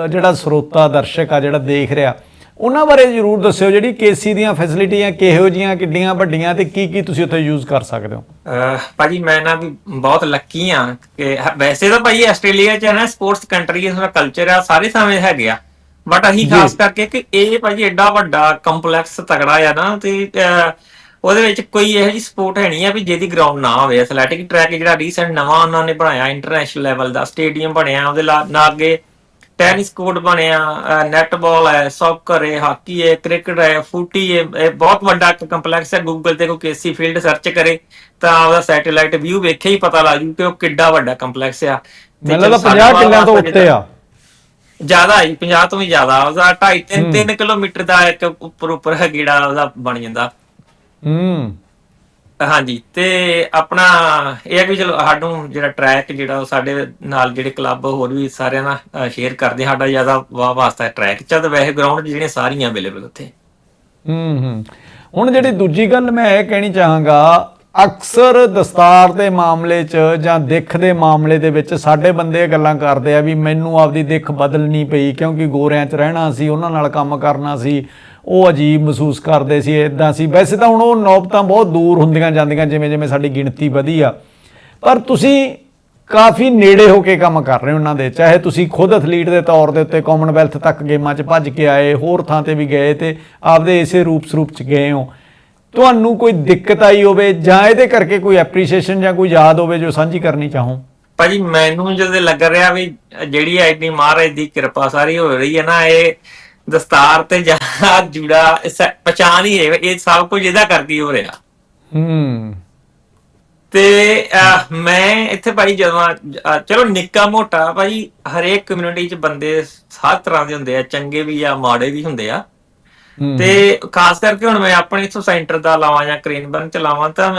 ਜਿਹੜਾ ਸਰੋਤਾ ਦਰਸ਼ਕ ਆ ਜਿਹੜਾ ਦੇਖ ਰਿਹਾ ਉਹਨਾਂ ਬਾਰੇ ਜਰੂਰ ਦੱਸਿਓ ਜਿਹੜੀ ਕੇਸੀ ਦੀਆਂ ਫੈਸਿਲਿਟੀਆਂ ਕਿਹੋ ਜੀਆਂ ਕਿੱਡੀਆਂ ਵੱਡੀਆਂ ਤੇ ਕੀ ਕੀ ਤੁਸੀਂ ਉੱਥੇ ਯੂਜ਼ ਕਰ ਸਕਦੇ ਹੋ? ਅਹ ਭਾਜੀ ਮੈਂ ਨਾ ਵੀ ਬਹੁਤ ਲੱਕੀ ਆ ਕਿ ਵੈਸੇ ਤਾਂ ਭਾਈ ਆਸਟ੍ਰੇਲੀਆ ਚ ਹੈ ਨਾ ਸਪੋਰਟਸ ਕੰਟਰੀ ਦਾ ਕਲਚਰ ਆ ਸਾਰੇ ਸਾਵੇਂ ਹੈਗੇ ਆ। ਬਟ ਅਸੀਂ ਖਾਸ ਕਰਕੇ ਕਿ ਇਹ ਭਾਜੀ ਐਡਾ ਵੱਡਾ ਕੰਪਲੈਕਸ ਤਗੜਾ ਆ ਨਾ ਤੇ ਅਹ, ਉਹਦੇ ਵਿੱਚ ਕੋਈ ਇਹੋ ਜਿਹੀ ਸਪੋਰਟ ਹੈ ਨਹੀਂ ਆ ਵੀ ਜਿਹਦੀ ਗਰਾਊਂਡ ਨਾ ਹੋਵੇ। ਐਥਲੈਟਿਕ ਟਰੈਕ ਜਿਹੜਾ ਰੀਸੈਂਟ ਨਵਾਂ ਉਹਨਾਂ ਨੇ ਬਣਾਇਆ ਇੰਟਰਨੈਸ਼ਨਲ ਲੈਵਲ ਦਾ ਸਟੇਡੀਅਮ ਬਣਿਆ ਉਹਦੇ ਨਾਲ ਅੱਗੇ ਟੈਨਿਸ ਕੋਰਟ ਬਣਿਆ ਨੈਟਬਾਲ ਹੈ ਸੌਕਰ ਹੈ ਹਾਕੀ ਹੈ ਕ੍ਰਿਕਟ ਹੈ ਫੁੱਟੀ ਹੈ ਇਹ ਬਹੁਤ ਵੱਡਾ ਕੰਪਲੈਕਸ ਹੈ। ਗੂਗਲ ਤੇ ਕੋਈ ਕੇਸੀ ਫੀਲਡ ਸਰਚ ਕਰੇ ਤਾਂ ਉਹਦਾ ਸੈਟੇਲਾਈਟ ਵਿਊ ਵੇਖੇ ਹੀ ਪਤਾ ਲੱਗ ਜੂ ਕਿ ਉਹ ਕਿੱਡਾ ਵੱਡਾ ਕੰਪਲੈਕਸ ਆ। ਮੈਨੂੰ ਲੱਗਦਾ ਚਲੋ 50 ਸਾਡੇ ਕਿੱਲਿਆਂ ਤੋਂ ਉੱਤੇ ਆ। ਜ਼ਿਆਦਾ ਹੀ 50 ਤੋਂ ਵੀ ਜ਼ਿਆਦਾ। ਉਹਦਾ 2.5 3 3 ਕਿਲੋਮੀਟਰ ਦਾ ਇੱਕ ਉੱਪਰ ਉੱਪਰ ਗੇੜਾ ਉਹਦਾ ਬਣ ਜਾਂਦਾ। ਹੂੰ। ਹਾਂਜੀ ਤੇ ਆਪਣਾ ਇਹ ਹੈ ਕਿ ਚਲੋ ਸਾਨੂੰ ਜਿਹੜਾ ਟਰੈਕ ਜਿਹੜਾ ਉਹ ਸਾਡੇ ਨਾਲ ਜਿਹੜੇ ਕਲੱਬ ਹੋਰ ਵੀ ਸਾਰਿਆਂ ਨਾਲ ਸ਼ੇਅਰ ਕਰਦੇ ਸਾਡਾ ਜ਼ਿਆਦਾ ਵਾ- ਵਾਸਤਾ ਟਰੈਕ ਚ ਤੇ ਵੈਸੇ ਗਰਾਊਂਡ ਜਿਹੜੀਆਂ ਸਾਰੀਆਂ ਅਵੇਲੇਬਲ ਉੱਥੇ। ਹੂੰ ਹੂੰ। ਹੁਣ ਜਿਹੜੀ ਦੂਜੀ ਗੱਲ ਮੈਂ ਇਹ ਕਹਿਣੀ ਚਾਹਾਂਗਾ ਅਕਸਰ ਦਸਤਾਰ ਦੇ ਮਾਮਲੇ 'ਚ ਜਾਂ ਦਿੱਖ ਦੇ ਮਾਮਲੇ ਦੇ ਵਿੱਚ ਸਾਡੇ ਬੰਦੇ ਗੱਲਾਂ ਕਰਦੇ ਆ ਵੀ ਮੈਨੂੰ ਆਪਦੀ ਦਿੱਖ ਬਦਲਣੀ ਪਈ ਕਿਉਂਕਿ ਗੋਰਿਆਂ 'ਚ ਰਹਿਣਾ ਸੀ ਉਹਨਾਂ ਨਾਲ ਕੰਮ ਕਰਨਾ ਸੀ। ਉਹ ਅਜੀਬ ਮਹਿਸੂਸ ਕਰਦੇ ਸੀ ਇਦਾਂ ਸੀ। ਵੈਸੇ ਤਾਂ ਹੁਣ ਉਹ ਨੌਬਤਾਂ ਬਹੁਤ ਦੂਰ ਹੁੰਦੀਆਂ ਜਾਂਦੀਆਂ, ਜਿਵੇਂ ਜਿਵੇਂ ਸਾਡੀ ਗਿਣਤੀ ਵਧੀ ਆ ਪਰ ਤੁਸੀਂ ਕਾਫੀ ਨੇੜੇ ਹੋ ਕੇ ਕੰਮ ਕਰ ਰਹੇ ਹੋ ਉਹਨਾਂ ਦੇ, ਚਾਹੇ ਤੁਸੀਂ ਖੁਦ ਐਥਲੀਟ ਦੇ ਤੌਰ ਦੇ ਉੱਤੇ ਕਾਮਨਵੈਲਥ ਤੱਕ ਗੇਮਾਂ 'ਚ ਭੱਜ ਕੇ ਆਏ, ਹੋਰ ਥਾਂ ਤੇ ਵੀ ਗਏ ਤੇ ਆਪਦੇ ਇਸੇ ਰੂਪ ਸਰੂਪ 'ਚ ਗਏ ਹੋ। ਤੁਹਾਨੂੰ ਕੋਈ ਦਿੱਕਤ ਆਈ ਹੋਵੇ ਜਾਂ ਇਹਦੇ ਕਰਕੇ ਕੋਈ ਐਪਰੀਸ਼ੀਏਸ਼ਨ ਜਾਂ ਕੋਈ ਯਾਦ ਹੋਵੇ ਜੋ ਸਾਂਝੀ ਕਰਨੀ ਚਾਹੋ? ਭਾਜੀ, ਮੈਨੂੰ ਜਦੋਂ ਲੱਗ ਰਿਹਾ ਵੀ ਜਿਹੜੀ ਐਡੀ ਮਹਾਰਾਜ ਦੀ ਕਿਰਪਾ ਸਾਰੀ ਹੋ ਰਹੀ ਹੈ ਨਾ, ਇਹ ਦਸਤਾਰ ਤੇ ਜਾਂ ਜੂੜਾ ਪਛਾਣ ਹੀ ਹੈ ਇਹ ਸਭ ਕੁਝ ਇਹਦਾ ਕਰਕੇ ਹੀ ਰਿਹਾ। ਹੂੰ। ਤੇ ਮੈਂ ਇੱਥੇ ਭਾਈ ਜਦੋਂ ਚਲੋ ਨਿੱਕਾ ਮੋਟਾ ਭਾਈ ਹਰੇਕ ਕਮਿਊਨਿਟੀ ਚ ਬੰਦੇ ਹਰ ਤਰ੍ਹਾਂ ਦੇ ਹੁੰਦੇ ਆ ਚੰਗੇ ਵੀ ਆ ਮਾੜੇ ਵੀ ਹੁੰਦੇ ਆ। ਤੇ ਖਾਸ ਕਰਕੇ ਹੁਣ ਮੈਂ ਆਪਣੇ ਇਥੋਂ ਸੈਂਟਰ ਦਾ ਲਾਵਾਂ ਜਾਂ ਕ੍ਰੇਨਬਰਨ ਚ ਲਾਵਾਂ ਤਾਂ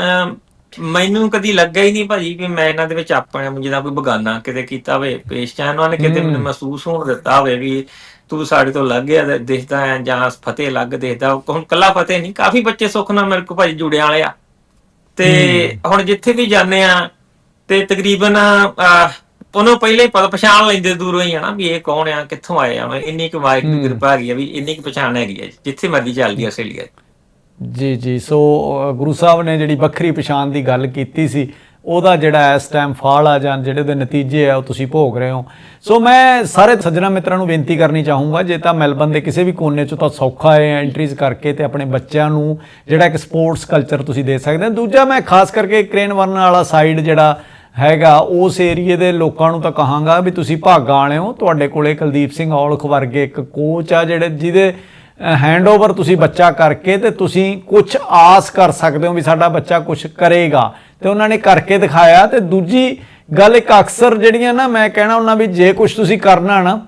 ਮੈਨੂੰ ਕਦੀ ਲੱਗਾ ਹੀ ਨਹੀਂ ਭਾਜੀ ਵੀ ਮੈਂ ਇਹਨਾਂ ਦੇ ਵਿੱਚ ਆਪਣੇ ਜਿਹਦਾ ਕੋਈ ਬਗਾਨਾ ਕਿਤੇ ਕੀਤਾ ਹੋਵੇ ਪੇਸ਼ ਜਾਂ ਉਹਨਾਂ ਨੇ ਕਿਤੇ ਮੈਨੂੰ ਮਹਿਸੂਸ ਹੋਣ ਦਿੱਤਾ ਹੋਵੇ ਵੀ ਤੂੰ ਸਾਡੇ ਤੋਂ ਲੱਗ ਗਿਆ ਦਿਖਦਾ ਹੈ ਜਾਂ ਫਤਿਹ ਲੱਗ ਦਿਖਦਾ। ਹੁਣ ਕੱਲਾ ਫਤਿਹ ਨਹੀਂ ਕਾਫੀ ਬੱਚੇ ਸੁੱਖ ਨਾਲ ਮੇਰੇ ਕੋਲ ਭਾਜੀ ਜੁੜਿਆ ਵਾਲੇ ਆ। ਤੇ ਹੁਣ ਜਿੱਥੇ ਵੀ ਜਾਂਦੇ ਆ ਤੇ ਤਕਰੀਬਨ ਉਹਨੂੰ ਪਹਿਲੇ ਹੀ ਪਤਾ ਪਛਾਣ ਲੈਂਦੇ ਦੂਰੋਂ ਹੀ ਹਨਾ ਵੀ ਇਹ ਕੌਣ ਆ ਕਿੱਥੋਂ ਆਏ ਆ। ਇੰਨੀ ਕੁ ਵਾਇਕ ਦੀ ਕਿਰਪਾ ਹੈਗੀ ਆ ਵੀ ਇੰਨੀ ਕੁ ਪਛਾਣ ਹੈਗੀ ਆ ਜਿੱਥੇ ਮਰਜ਼ੀ ਚੱਲਦੀ ਆ ਆਸਟ੍ਰੇਲੀਆ। ਜੀ ਜੀ ਸੋ ਗੁਰੂ ਸਾਹਿਬ ਨੇ ਜਿਹੜੀ ਵੱਖਰੀ ਪਛਾਣ ਦੀ ਗੱਲ ਕੀਤੀ ਸੀ ਉਹਦਾ ਜਿਹੜਾ ਇਸ ਟਾਈਮ ਫਾਲ ਆ ਜਾਂ ਜਿਹੜੇ ਉਹਦੇ ਨਤੀਜੇ ਆ, ਉਹ ਤੁਸੀਂ ਭੋਗ ਰਹੇ ਹੋ। ਸੋ ਮੈਂ ਸਾਰੇ ਸੱਜਣਾ ਮਿੱਤਰਾਂ ਨੂੰ ਬੇਨਤੀ ਕਰਨੀ ਚਾਹੂੰਗਾ, ਜੇ ਤਾਂ ਮੈਲਬਨ ਦੇ ਕਿਸੇ ਵੀ ਕੋਨੇ 'ਚ ਤਾਂ ਸੌਖਾ ਹੈ ਐਂਟਰੀਜ਼ ਕਰਕੇ ਤੇ ਆਪਣੇ ਬੱਚਿਆਂ ਨੂੰ ਜਿਹੜਾ ਇੱਕ ਸਪੋਰਟਸ ਕਲਚਰ ਤੁਸੀਂ ਦੇ ਸਕਦੇ ਹੋ। ਦੂਜਾ ਮੈਂ ਖਾਸ ਕਰਕੇ ਕ੍ਰੇਨ ਵਰਨ ਵਾਲਾ ਸਾਈਡ ਜਿਹੜਾ ਹੈਗਾ, ਉਸ ਏਰੀਏ ਦੇ ਲੋਕਾਂ ਨੂੰ ਤਾਂ ਕਹਾਂਗਾ ਵੀ ਤੁਸੀਂ ਭਾਗਾਂ ਵਾਲੇ ਹੋ। ਤੁਹਾਡੇ ਕੋਲੇ ਕੁਲਦੀਪ ਸਿੰਘ ਔਲਖ ਵਰਗੇ ਇੱਕ ਕੋਚ ਆ ਜਿਹੜੇ ਜਿਹਦੇ ਹੈਂਡਓਵਰ ਤੁਸੀਂ ਬੱਚਾ ਕਰਕੇ ਤੇ ਤੁਸੀਂ ਕੁਝ ਆਸ ਕਰ ਸਕਦੇ ਹੋ ਵੀ ਸਾਡਾ ਬੱਚਾ ਕੁਝ ਕਰੇਗਾ। ਤੇ ਉਹਨਾਂ ਨੇ ਕਰਕੇ ਦਿਖਾਇਆ ਤੇ ਦੂਜੀ ਗੱਲ ਇੱਕ ਅਕਸਰ ਜਿਹੜੀਆਂ ਨਾ ਮੈਂ ਕਹਿਣਾ ਉਹਨਾਂ ਵੀ ਜੇ ਕੁਝ ਤੁਸੀਂ ਕਰਨਾ ਨਾ,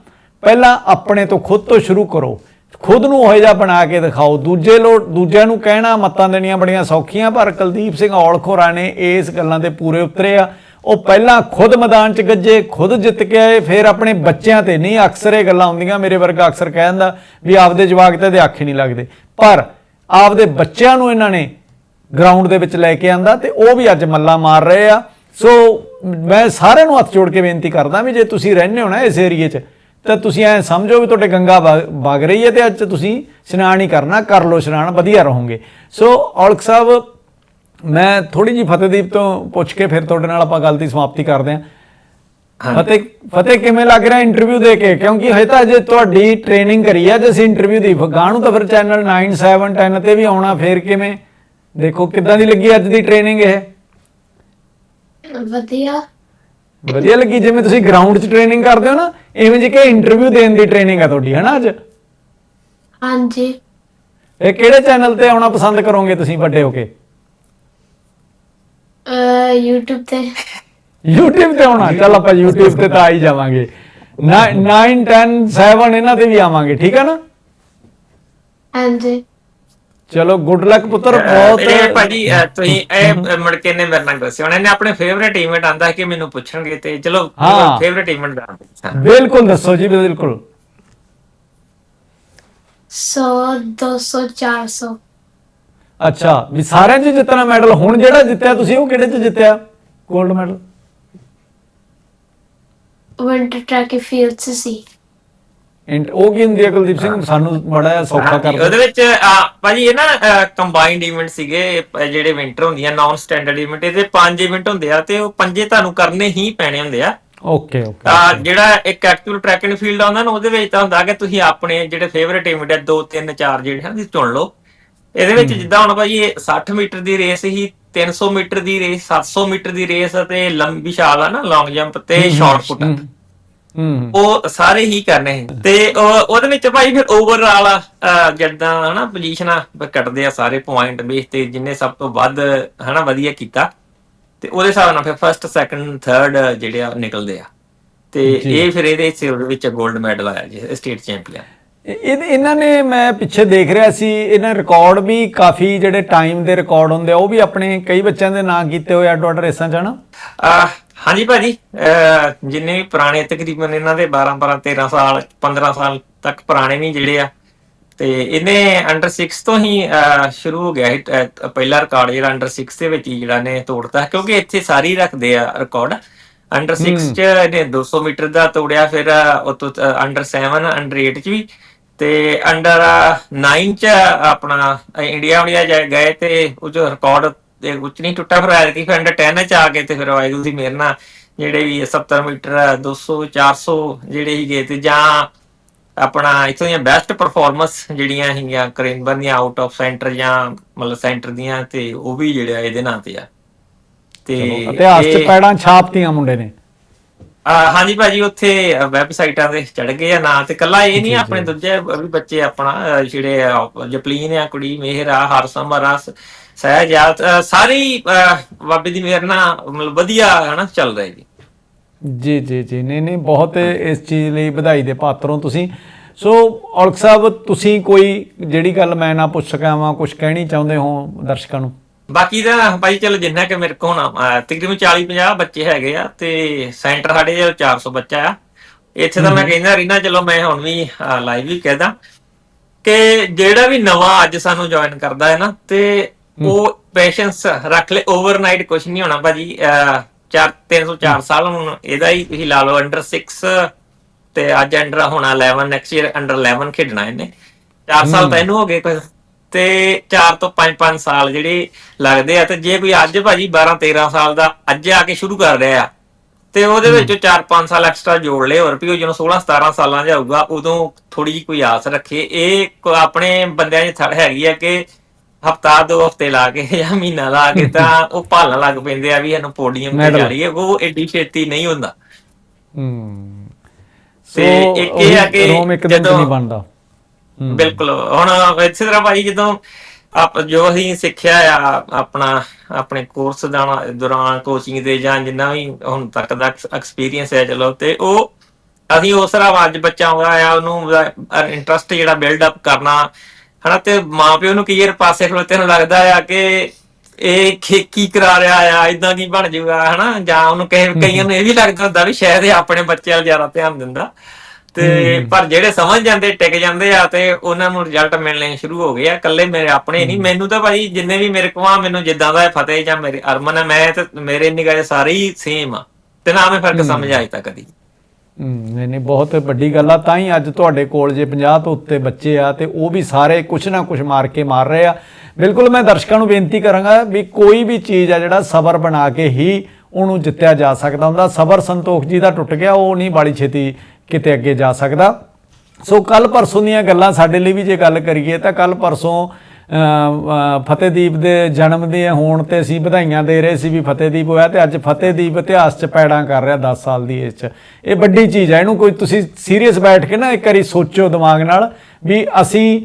ਪਹਿਲਾਂ ਆਪਣੇ ਤੋਂ ਖੁਦ ਤੋਂ ਸ਼ੁਰੂ ਕਰੋ। ਖੁਦ ਨੂੰ ਉਹ ਜਿਹਾ ਬਣਾ ਕੇ ਦਿਖਾਓ। ਦੂਜੇ ਲੋ, ਦੂਜਿਆਂ ਨੂੰ ਕਹਿਣਾ, ਮੱਤਾਂ ਦੇਣੀਆਂ ਬੜੀਆਂ ਸੌਖੀਆਂ, ਪਰ ਕੁਲਦੀਪ ਸਿੰਘ ਔਲਖੋਰਾ ਨੇ ਇਸ ਗੱਲਾਂ ਦੇ ਪੂਰੇ ਉਤਰੇ ਆ। ਉਹ ਪਹਿਲਾਂ ਖੁਦ ਮੈਦਾਨ 'ਚ ਗੱਜੇ, ਖੁਦ ਜਿੱਤ ਕੇ ਆਏ, ਫਿਰ ਆਪਣੇ ਬੱਚਿਆਂ ਤੇ ਨਹੀਂ, ਅਕਸਰ ਇਹ ਗੱਲਾਂ ਹੁੰਦੀਆਂ ਮੇਰੇ ਵਰਗਾ ਅਕਸਰ ਕਹਿ ਦਿੰਦਾ ਵੀ ਆਪਦੇ ਜਵਾਕ ਤੇ ਦੇ ਅੱਖ ਹੀ ਨਹੀਂ ਲੱਗਦੇ। ਪਰ ਆਪਦੇ ਬੱਚਿਆਂ ਨੂੰ ਇਹਨਾਂ ਨੇ ਗਰਾਊਂਡ ਦੇ ਵਿੱਚ ਲੈ ਕੇ ਆਂਦਾ ਤੇ ਉਹ ਵੀ ਅੱਜ ਮੱਲਾ ਮਾਰ ਰਹੇ ਆ। ਸੋ ਮੈਂ ਸਾਰਿਆਂ ਨੂੰ ਹੱਥ ਜੋੜ ਕੇ ਬੇਨਤੀ ਕਰਦਾ ਵੀ ਜੇ ਤੁਸੀਂ ਰਹਿੰਦੇ ਹੋ ਨਾ ਇਸ ਏਰੀਏ 'ਚ ਤਾਂ ਤੁਸੀਂ ਐ ਸਮਝੋ ਵੀ ਤੁਹਾਡੇ ਗੰਗਾ ਵਗ ਰਹੀ ਹੈ ਤੇ ਅੱਜ ਤੁਸੀਂ ਇਸ਼ਨਾਨ ਹੀ ਕਰਨਾ ਕਰ ਲਓ ਇਸ਼ਨਾਨ ਵਧੀਆ ਰਹੋਗੇ। ਸੋ ਔਲਖ ਸਾਹਿਬ ਮੈਂ ਥੋੜੀ ਜੀ ਫਤਿਹਦੀਪ ਤੋਂ ਪੁੱਛ ਕੇ ਫਿਰ ਤੁਹਾਡੇ ਨਾਲ ਆਪਾਂ ਗੱਲ ਦੀ ਸਮਾਪਤੀ ਕਰਦੇ ਹਾਂ। ਫਤਿਹ ਫਤਿਹ ਕਿਵੇਂ ਲੱਗ ਰਿਹਾ ਇੰਟਰਵਿਊ ਦੇ ਕੇ? ਕਿਉਂਕਿ ਹਜੇ ਤਾਂ ਅਜੇ ਤੁਹਾਡੀ ਟ੍ਰੇਨਿੰਗ ਕਰੀ ਆ ਜੇ ਅਸੀਂ ਇੰਟਰਵਿਊ ਦੀ ਗਾਂ ਨੂੰ ਤਾਂ ਫਿਰ ਚੈਨਲ 9 7 10 ਤੇ ਵੀ ਆਉਣਾ ਫਿਰ ਕਿਵੇਂ? ਦੇਖੋ ਕਿੱਦਾਂ ਦੀ ਲੱਗੀ ਅੱਜ ਦੀ ਟ੍ਰੇਨਿੰਗ ਇਹ? ਵਧੀਆ। ਵਧੀਆ ਲੱਗੀ? ਜਿਵੇਂ ਤੁਸੀਂ ਗਰਾਊਂਡ 'ਚ ਟ੍ਰੇਨਿੰਗ ਕਰਦੇ ਹੋ ਨਾ ਐਵੇਂ ਜਿਹੀ ਕਿ ਇੰਟਰਵਿਊ ਦੇਣ ਦੀ ਟ੍ਰੇਨਿੰਗ ਆ ਤੁਹਾਡੀ ਹੈ ਨਾ ਅੱਜ? ਹਾਂਜੀ। ਇਹ ਕਿਹੜੇ ਚੈਨਲ ਤੇ ਆਉਣਾ ਪਸੰਦ ਕਰੋਗੇ ਤੁਸੀਂ ਵੱਡੇ ਹੋ ਕੇ? ਅਹ YouTube ਤੇ। YouTube ਤੇ ਆਉਣਾ? ਚੱਲ ਆਪਾਂ YouTube ਤੇ ਤਾਂ ਆ ਹੀ ਜਾਵਾਂਗੇ। 9 10 7 ਇਹਨਾਂ ਤੇ ਵੀ ਆਵਾਂਗੇ ਠੀਕ ਹੈ ਨਾ? ਹਾਂਜੀ। ਚਲੋ ਗੁੱਡ ਲੱਕ ਪੁੱਤਰ ਬਹੁਤ ਇਹ ਭਾਜੀ ਤੁਸੀਂ ਇਹ ਅਹ, ਮੁੜ ਕੇ ਨੇ ਮੇਰੇ ਨਾਲ ਦੱਸਿਆ ਉਹਨਾਂ ਨੇ ਆਪਣੇ ਫੇਵਰੇਟ ਇਵੈਂਟ ਆਂਦਾ ਕਿ ਮੈਨੂੰ ਪੁੱਛਣਗੇ ਤੇ ਚਲੋ। ਫੇਵਰੇਟ ਇਵੈਂਟ ਦਾ ਬਿਲਕੁਲ ਦੱਸੋ ਜੀ ਬਿਲਕੁਲ। 100 200 400 ਅੱਛਾ ਵੀ ਸਾਰਿਆਂ 'ਚ ਜਿੱਤਣਾ ਮੈਡਲ ਹੁਣ ਜਿਹੜਾ ਜਿੱਤਿਆ ਤੁਸੀਂ ਉਹ ਕਿਹੜੇ 'ਚ ਜਿੱਤਿਆ? 골ਡ ਮੈਡਲ ਵਿੰਟਰ ਟਰੈਕ ਫੀਲਡ ਚ ਸੀ। ਇੰਟ- ਉਹ ਕੀ ਹੁੰਦੀ ਹੈ ਕੁਲਦੀਪ ਸਿੰਘ? ਸਾਨੂੰ ਬੜਾ ਸੌਖਾ ਕਰ ਦਿਓ। ਉਹਦੇ ਵਿੱਚ ਭਾਜੀ ਇਹ ਨਾ ਕੰਬਾਈਨਡ ਇਵੈਂਟ ਸੀਗੇ ਜਿਹੜੇ ਵਿੰਟਰ ਹੁੰਦੀਆਂ ਨਾਨ ਸਟੈਂਡਰਡ ਇਵੈਂਟ ਇਹਦੇ ਪੰਜ ਇਵੈਂਟ ਹੁੰਦੇ ਆ ਤੇ ਉਹ ਪੰਜੇ ਤੁਹਾਨੂੰ ਕਰਨੇ ਹੀ ਪੈਣੇ ਹੁੰਦੇ ਆ। ਓਕੇ ਓਕੇ ਤਾਂ ਜਿਹੜਾ ਇੱਕ ਐਕਚੁਅਲ ਟਰੈਕ ਐਂਡ ਫੀਲਡ ਆਉਂਦਾ ਨਾ ਉਹਦੇ ਵਿੱਚ ਤਾਂ ਹੁੰਦਾ ਕਿ ਤੁਸੀਂ ਆਪਣੇ ਜਿਹੜੇ ਫੇਵਰੇਟ ਇਵੈਂਟ ਆ 2 3 4 ਜਿਹੜੇ ਹਨ ਤੁਸੀਂ ਚੁਣ ਲਓ। ਇਹਦੇ ਵਿੱਚ ਜਿੱਦਾਂ ਹੁਣ ਭਾਜੀ ਇਹ 60 ਮੀਟਰ ਦੀ ਰੇਸ ਹੀ 300 ਮੀਟਰ ਦੀ ਰੇਸ 700 ਮੀਟਰ ਦੀ ਰੇਸ ਅਤੇ ਲੰਬੀ ਛਾਲ ਆ ਨਾ ਲੌਂਗ ਜੰਪ ਤੇ ਸ਼ਾਰਟ ਪੁੱਟ ਉਹ ਸਾਰੇ ਹੀ ਕਰਨੇ ਤੇ ਉਹ- ਉਹਦੇ ਵਿੱਚ ਭਾਈ ਫਿਰ ਓਵਰਆਲ ਜਿੱਦਾਂ ਹਨਾ ਪੋਜੀਸ਼ਨਾਂ ਕੱਟਦੇ ਆ ਸਾਰੇ ਪੁਆਇੰਟ ਬੇਸ ਤੇ ਜਿੰਨੇ ਸਭ ਤੋਂ ਵੱਧ ਹਨਾ ਵਧੀਆ ਕੀਤਾ। ਤੇ ਉਹਦੇ ਹਿਸਾਬ ਨਾਲ ਫਿਰ ਫਰਸਟ ਸੈਕੰਡ ਥਰਡ ਜਿਹੜੇ ਆ ਨਿਕਲਦੇ ਆ। ਤੇ। ਇਹ ਫਿਰ ਇਹਦੇ ਉਹਦੇ ਵਿੱਚ 골ਡ ਮੈਡਲ ਆਇਆ ਜੀ ਸਟੇਟ ਚੈਂਪੀਅਨ ਇਹ ਇਹਨਾਂ ਨੇ ਮੈਂ ਪਿੱਛੇ ਦੇਖ ਰਿਹਾ ਸੀ ਇਹਨਾਂ ਰਿਕਾਰਡ ਵੀ ਕਾਫੀ ਜਿਹੜੇ ਟਾਈਮ ਦੇ ਰਿਕਾਰਡ ਹੁੰਦੇ ਆ ਉਹ ਵੀ ਆਪਣੇ ਕਈ ਬੱਚਿਆਂ ਦੇ ਨਾਂ ਕੀਤੇ ਹੋਏ ਅੱਡ ਰੇਸਾਂ ਚ ਹਨਾ? ਆ ਹਾਂਜੀ ਭਾਜੀ ਅਹ, ਜਿੰਨੇ ਵੀ ਪੁਰਾਣੇ ਤਕਰੀਬਨ ਇਹਨਾਂ ਦੇ 12 12 13 ਸਾਲ 15 ਸਾਲ ਤੱਕ ਪੁਰਾਣੇ ਵੀ ਜਿਹੜੇ ਆ ਤੇ ਇਹਨੇ ਅੰਡਰ 6 ਤੋਂ ਹੀ ਅਹ, ਸ਼ੁਰੂ ਹੋ ਗਿਆ ਸੀ ਅਹ, ਪਹਿਲਾ ਰਿਕਾਰਡ ਜਿਹੜਾ ਅੰਡਰ 6 ਦੇ ਵਿੱਚ ਹੀ ਜਿਹੜਾ ਨੇ ਤੋੜਤਾ ਕਿਉਂਕਿ ਇੱਥੇ ਸਾਰੀ ਰੱਖਦੇ ਆ ਰਿਕਾਰਡ ਅੰਡਰ 6 ਚ ਇਹਨੇ 200 ਮੀਟਰ ਦਾ ਤੋੜਿਆ ਫਿਰ ਅਹ, ਉਹ ਤੋਂ ਅੰਡਰ 7 ਅੰਡਰ 8 ਚ ਵੀ ਤੇ ਅੰਡਰ 9 ਚ ਆਪਣਾ ਇੰਡੀਆ ਵਾਲੀਆ ਗਏ ਤੇ ਉਹ ਜੋ ਰਿਕਾਰਡ ਤੇ ਉੱਚ ਨਹੀਂ ਟੁੱਟਾ ਫਿਰ ਫਿਰ ਅੰਡਰ 10 ਚ ਆ ਕੇ ਤੇ ਫਿਰ ਵਾਹਿਗੁਰੂ ਦੀ ਮਿਹਰ ਨਾਲ ਜਿਹੜੇ ਵੀ 70 ਮੀਟਰ 200 400 ਜਿਹੜੇ ਸੀਗੇ ਤੇ ਜਾਂ ਆਪਣਾ ਇਥੋਂ ਦੀਆਂ ਬੈਸਟ ਪਰਫਾਰਮੈਂਸ ਜਿਹੜੀਆਂ ਹੈਗੀਆਂ ਕਰੇਨਬਰਨ ਦੀਆਂ ਆਊਟ ਆਫ ਸੈਂਟਰ ਜਾਂ ਮਤਲਬ ਸੈਂਟਰ ਦੀਆਂ ਤੇ ਉਹ ਵੀ ਜਿਹੜੇ ਇਹਦੇ ਨਾਂ ਤੇ ਆ। ਤੇ ਇਤਿਹਾਸ ਚ ਪੈੜਾਂ ਛਾਪਤੀਆਂ ਮੁੰਡੇ ਨੇ। ਹਾਂਜੀ ਭਾਜੀ ਉੱਥੇ ਵੈਬਸਾਈਟਾਂ ਤੇ ਚੜ ਗਏ ਆ ਨਾਂ ਤੇ। ਕੱਲਾ ਇਹ ਨਹੀਂ ਆਪਣੇ ਦੂਜੇ ਵੀ ਬੱਚੇ ਆਪਣਾ ਜਿਹੜੇ ਜਪਲੀਨ ਆ ਕੁੜੀ ਮਿਹਰ ਆ ਹਰਸਮਰ ਆ ਸਹਿਜ ਆ ਸਾਰੀ ਬਾਬੇ ਦੀ ਮਿਹਰ ਨਾਲ ਮਤਲਬ ਵਧੀਆ ਹਨਾ ਚੱਲ ਰਿਹਾ ਜੀ। ਜੀ ਜੀ ਜੀ ਨਹੀਂ ਨਹੀਂ ਬਹੁਤ ਇਸ ਚੀਜ਼ ਲਈ ਵਧਾਈ ਦੇ ਪਾਤਰ ਹੋ ਤੁਸੀਂ। ਸੋ ਔਲਖ ਸਾਹਿਬ ਤੁਸੀਂ ਕੋਈ ਜਿਹੜੀ ਗੱਲ ਮੈਂ ਨਾ ਪੁੱਛ ਸਕਾਂ ਵਾਂ ਕੁਝ ਕਹਿਣੀ ਚਾਹੁੰਦੇ ਹੋ ਦਰਸ਼ਕਾਂ ਨੂੰ? ਬਾਕੀ ਦਾ ਭਾਈ ਚਲੋ ਜਿੰਨਾ ਕਿ ਮੇਰੇ ਕੋਲ ਤਕਰੀਬਨ 40 50 ਬੱਚੇ ਹੈਗੇ ਆ ਤੇ ਸੈਂਟਰ ਸਾਡੇ ਜਿਹੜਾ 400 ਬੱਚਾ ਆ। ਇੱਥੇ ਤਾਂ ਮੈਂ ਕਹਿੰਦਾ ਰੀਨਾ ਚਲੋ ਮੈਂ ਹੁਣ ਵੀ ਲਾਈਵ ਵੀ ਕਹਿਦਾ ਕਿ ਜਿਹੜਾ ਵੀ ਨਵਾਂ ਅੱਜ ਸਾਨੂੰ ਜੁਆਇਨ ਕਰਦਾ ਹੈ ਨਾ ਤੇ ਉਹ ਪੇਸ਼ੈਂਸ ਰੱਖ ਲੈ ਓਵਰਨਾਈਟ ਕੁਝ ਨਹੀਂ ਹੋਣਾ ਭਾਜੀ ਅਹ ਚਾਰ 304 ਸਾਲ ਹੁਣ ਇਹਦਾ ਹੀ ਤੁਸੀਂ ਲਾ ਲਓ ਅੰਡਰ 6 ਤੇ ਅੱਜ ਅੰਡਰ ਹੋਣਾ 11 ਨੈਕਸਟ ਈਅਰ ਅੰਡਰ 11 ਖੇਡਣਾ ਇਹਨੇ। 4 ਸਾਲ ਤਾਂ ਇਹਨੂੰ ਹੋ ਗਏ ਕੁਝ ਤੇ 4 ਤੋਂ 5-5 ਸਾਲ ਜਿਹੜੇ ਲੱਗਦੇ ਆ ਤੇ ਜੇ ਕੋਈ ਅੱਜ ਭਾਜੀ 12-13 ਸਾਲ ਦਾ ਅੱਜ ਆ ਕੇ ਸ਼ੁਰੂ ਕਰ ਰਿਹਾ ਆ ਤੇ ਉਹਦੇ ਵਿੱਚ 4-5 ਸਾਲ ਐਕਸਟਰਾ ਜੋੜ ਲਏ ਹੋਰ ਵੀ ਉਹ ਜਦੋਂ 16-17 ਸਾਲਾਂ ਦਾ ਹੋਊਗਾ ਉਦੋਂ ਥੋੜੀ ਜਿਹੀ ਕੋਈ ਆਸ ਰੱਖੇ। ਇਹ ਆਪਣੇ ਬੰਦਿਆਂ 'ਚ ਥੜ ਹੈਗੀ ਆ ਕਿ ਹਫਤਾ ਦੋ ਹਫ਼ਤੇ ਲਾ ਕੇ ਜਾਂ ਮਹੀਨਾ ਲਾ ਕੇ ਤਾਂ ਉਹ ਭਾਲਣ ਲੱਗ ਪੈਂਦੇ ਆ ਵੀ ਇਹਨੂੰ ਪੋਡੀਅਮ ਤੇ Medal। ਜਾੜੀਏ ਉਹ ਏਡੀ ਛੇਤੀ ਨਹੀਂ ਹੁੰਦਾ। ਹੂੰ। ਤੇ ਇੱਕ ਇਹ ਆ ਕਿ ਰੋਮ ਇੱਕ ਦਿਨ ਨਹੀਂ ਬਣਦਾ। ਹੂੰ। ਬਿਲਕੁਲ। ਹੁਣ ਇਸੇ ਤਰ੍ਹਾਂ ਭਾਈ ਜਦੋਂ ਆਪ ਜੋ ਅਸੀਂ ਸਿੱਖਿਆ ਆ ਆਪਣਾ ਆਪਣੇ ਕੋਰਸ ਦਾ ਦੌਰਾਨ ਕੋਚਿੰਗ ਦੇ ਜਾਂ ਜਿੰਨਾ ਵੀ ਹੁਣ ਤੱਕ ਦਾ ਐਕਸਪੀਰੀਅੰਸ ਹੈ ਚਲੋ ਤੇ ਉਹ ਅਸੀਂ ਉਸ ਤਰ੍ਹਾਂ ਅੱਜ ਬੱਚਾ ਹੋਇਆ ਆ ਉਹਨੂੰ ਇੰਟਰਸਟ ਜਿਹੜਾ ਬਿਲਡ ਅਪ ਕਰਨਾ ਹਨਾ ਤੇ ਮਾਪਿਓ ਨੂੰ ਕਈ ਵਾਰ ਪਾਸੇ ਖਲੋਤੇ ਨੂੰ ਲੱਗਦਾ ਆ ਕਿ ਇਹ ਕੀ ਕੀ ਕਰਾ ਰਿਹਾ ਆ ਇਦਾਂ ਕੀ ਬਣ ਜਾਊਗਾ ਹਨਾ ਜਾਂ ਉਹਨੂੰ ਕਈ ਕਈਆਂ ਨੂੰ ਇਹ ਵੀ ਲੱਗਦਾ ਹੁੰਦਾ ਵੀ ਸ਼ਾਇਦ ਇਹ ਆਪਣੇ ਬੱਚੇ ਵੱਲ ਜ਼ਿਆਦਾ ਧਿਆਨ ਦਿੰਦਾ। ਤੇ ਪਰ ਜਿਹੜੇ ਸਮਝ ਜਾਂਦੇ ਟਿਕ ਜਾਂਦੇ ਆ ਤੇ ਉਹਨਾਂ ਨੂੰ ਰਿਜ਼ਲਟ ਮਿਲਣੇ ਸ਼ੁਰੂ ਹੋ ਗਏ ਆ ਕੱਲੇ ਮੇਰੇ ਆਪਣੇ ਨਹੀਂ। ਮੈਨੂੰ ਤਾਂ ਭਾਈ ਜਿੰਨੇ ਵੀ ਮੇਰੇ ਕੋਲ ਆ ਮੈਨੂੰ ਜਿੱਦਾਂ ਦਾ ਫਤਿਹ ਜਾਂ ਮੇਰੇ ਅਰਮਨ ਆ ਮੈਂ ਤੇ ਮੇਰੇ ਨਿਗਾਹ ਸਾਰੇ ਹੀ ਸੇਮ ਆ। ਤੇ ਨਾ ਮੈਂ ਫ਼ਰਕ ਸਮਝ ਆਇਆ ਤਾਂ ਕਦੀ। ਨਹੀਂ ਨਹੀਂ, ਬਹੁਤ ਵੱਡੀ ਗੱਲ ਆ। ਤਾਂ ਹੀ ਅੱਜ ਤੁਹਾਡੇ ਕੋਲ ਜੇ 50 ਤੋਂ ਉੱਤੇ ਬੱਚੇ ਆ ਤੇ ਉਹ ਵੀ ਸਾਰੇ ਕੁਛ ਨਾ ਕੁਛ ਮਾਰ ਕੇ ਮਾਰ ਰਹੇ ਆ। ਬਿਲਕੁਲ ਮੈਂ ਦਰਸ਼ਕਾਂ ਨੂੰ ਬੇਨਤੀ ਕਰਾਂਗਾ ਵੀ ਕੋਈ ਵੀ ਚੀਜ਼ ਆ ਜਿਹੜਾ ਸਬਰ ਬਣਾ ਕੇ ਹੀ ਉਹਨੂੰ ਜਿੱਤਿਆ ਜਾ ਸਕਦਾ ਹੁੰਦਾ। ਸਬਰ ਸੰਤੋਖ ਜੀ ਦਾ ਟੁੱਟ ਗਿਆ, ਉਹ ਨਹੀਂ ਬਾੜੀ ਛੇਤੀ ਕਿਤੇ ਅੱਗੇ ਜਾ ਸਕਦਾ। ਸੋ ਕੱਲ ਪਰਸੋਂ ਦੀਆਂ ਗੱਲਾਂ ਸਾਡੇ ਲਈ ਵੀ ਜੇ ਗੱਲ ਕਰੀਏ ਤਾਂ ਕੱਲ ਪਰਸੋਂ ਫਤਿਹਦੀਪ ਦੇ ਜਨਮ ਦੇ ਹੋਣ ਤੇ ਅਸੀਂ ਵਧਾਈਆਂ ਦੇ ਰਹੇ ਸੀ ਵੀ ਫਤਿਹਦੀਪ ਹੋਇਆ ਤੇ ਅੱਜ ਫਤਿਹਦੀਪ ਇਤਿਹਾਸ 'ਚ ਪੈੜਾਂ ਕਰ ਰਿਹਾ 10 ਸਾਲ ਦੀ ਏਜ 'ਚ। ਇਹ ਵੱਡੀ ਚੀਜ਼ ਹੈ। ਇਹਨੂੰ ਕੋਈ ਤੁਸੀਂ ਸੀਰੀਅਸ ਬੈਠ ਕੇ ਨਾ ਇੱਕ ਵਾਰੀ ਸੋਚੋ ਦਿਮਾਗ ਨਾਲ ਵੀ ਅਸੀਂ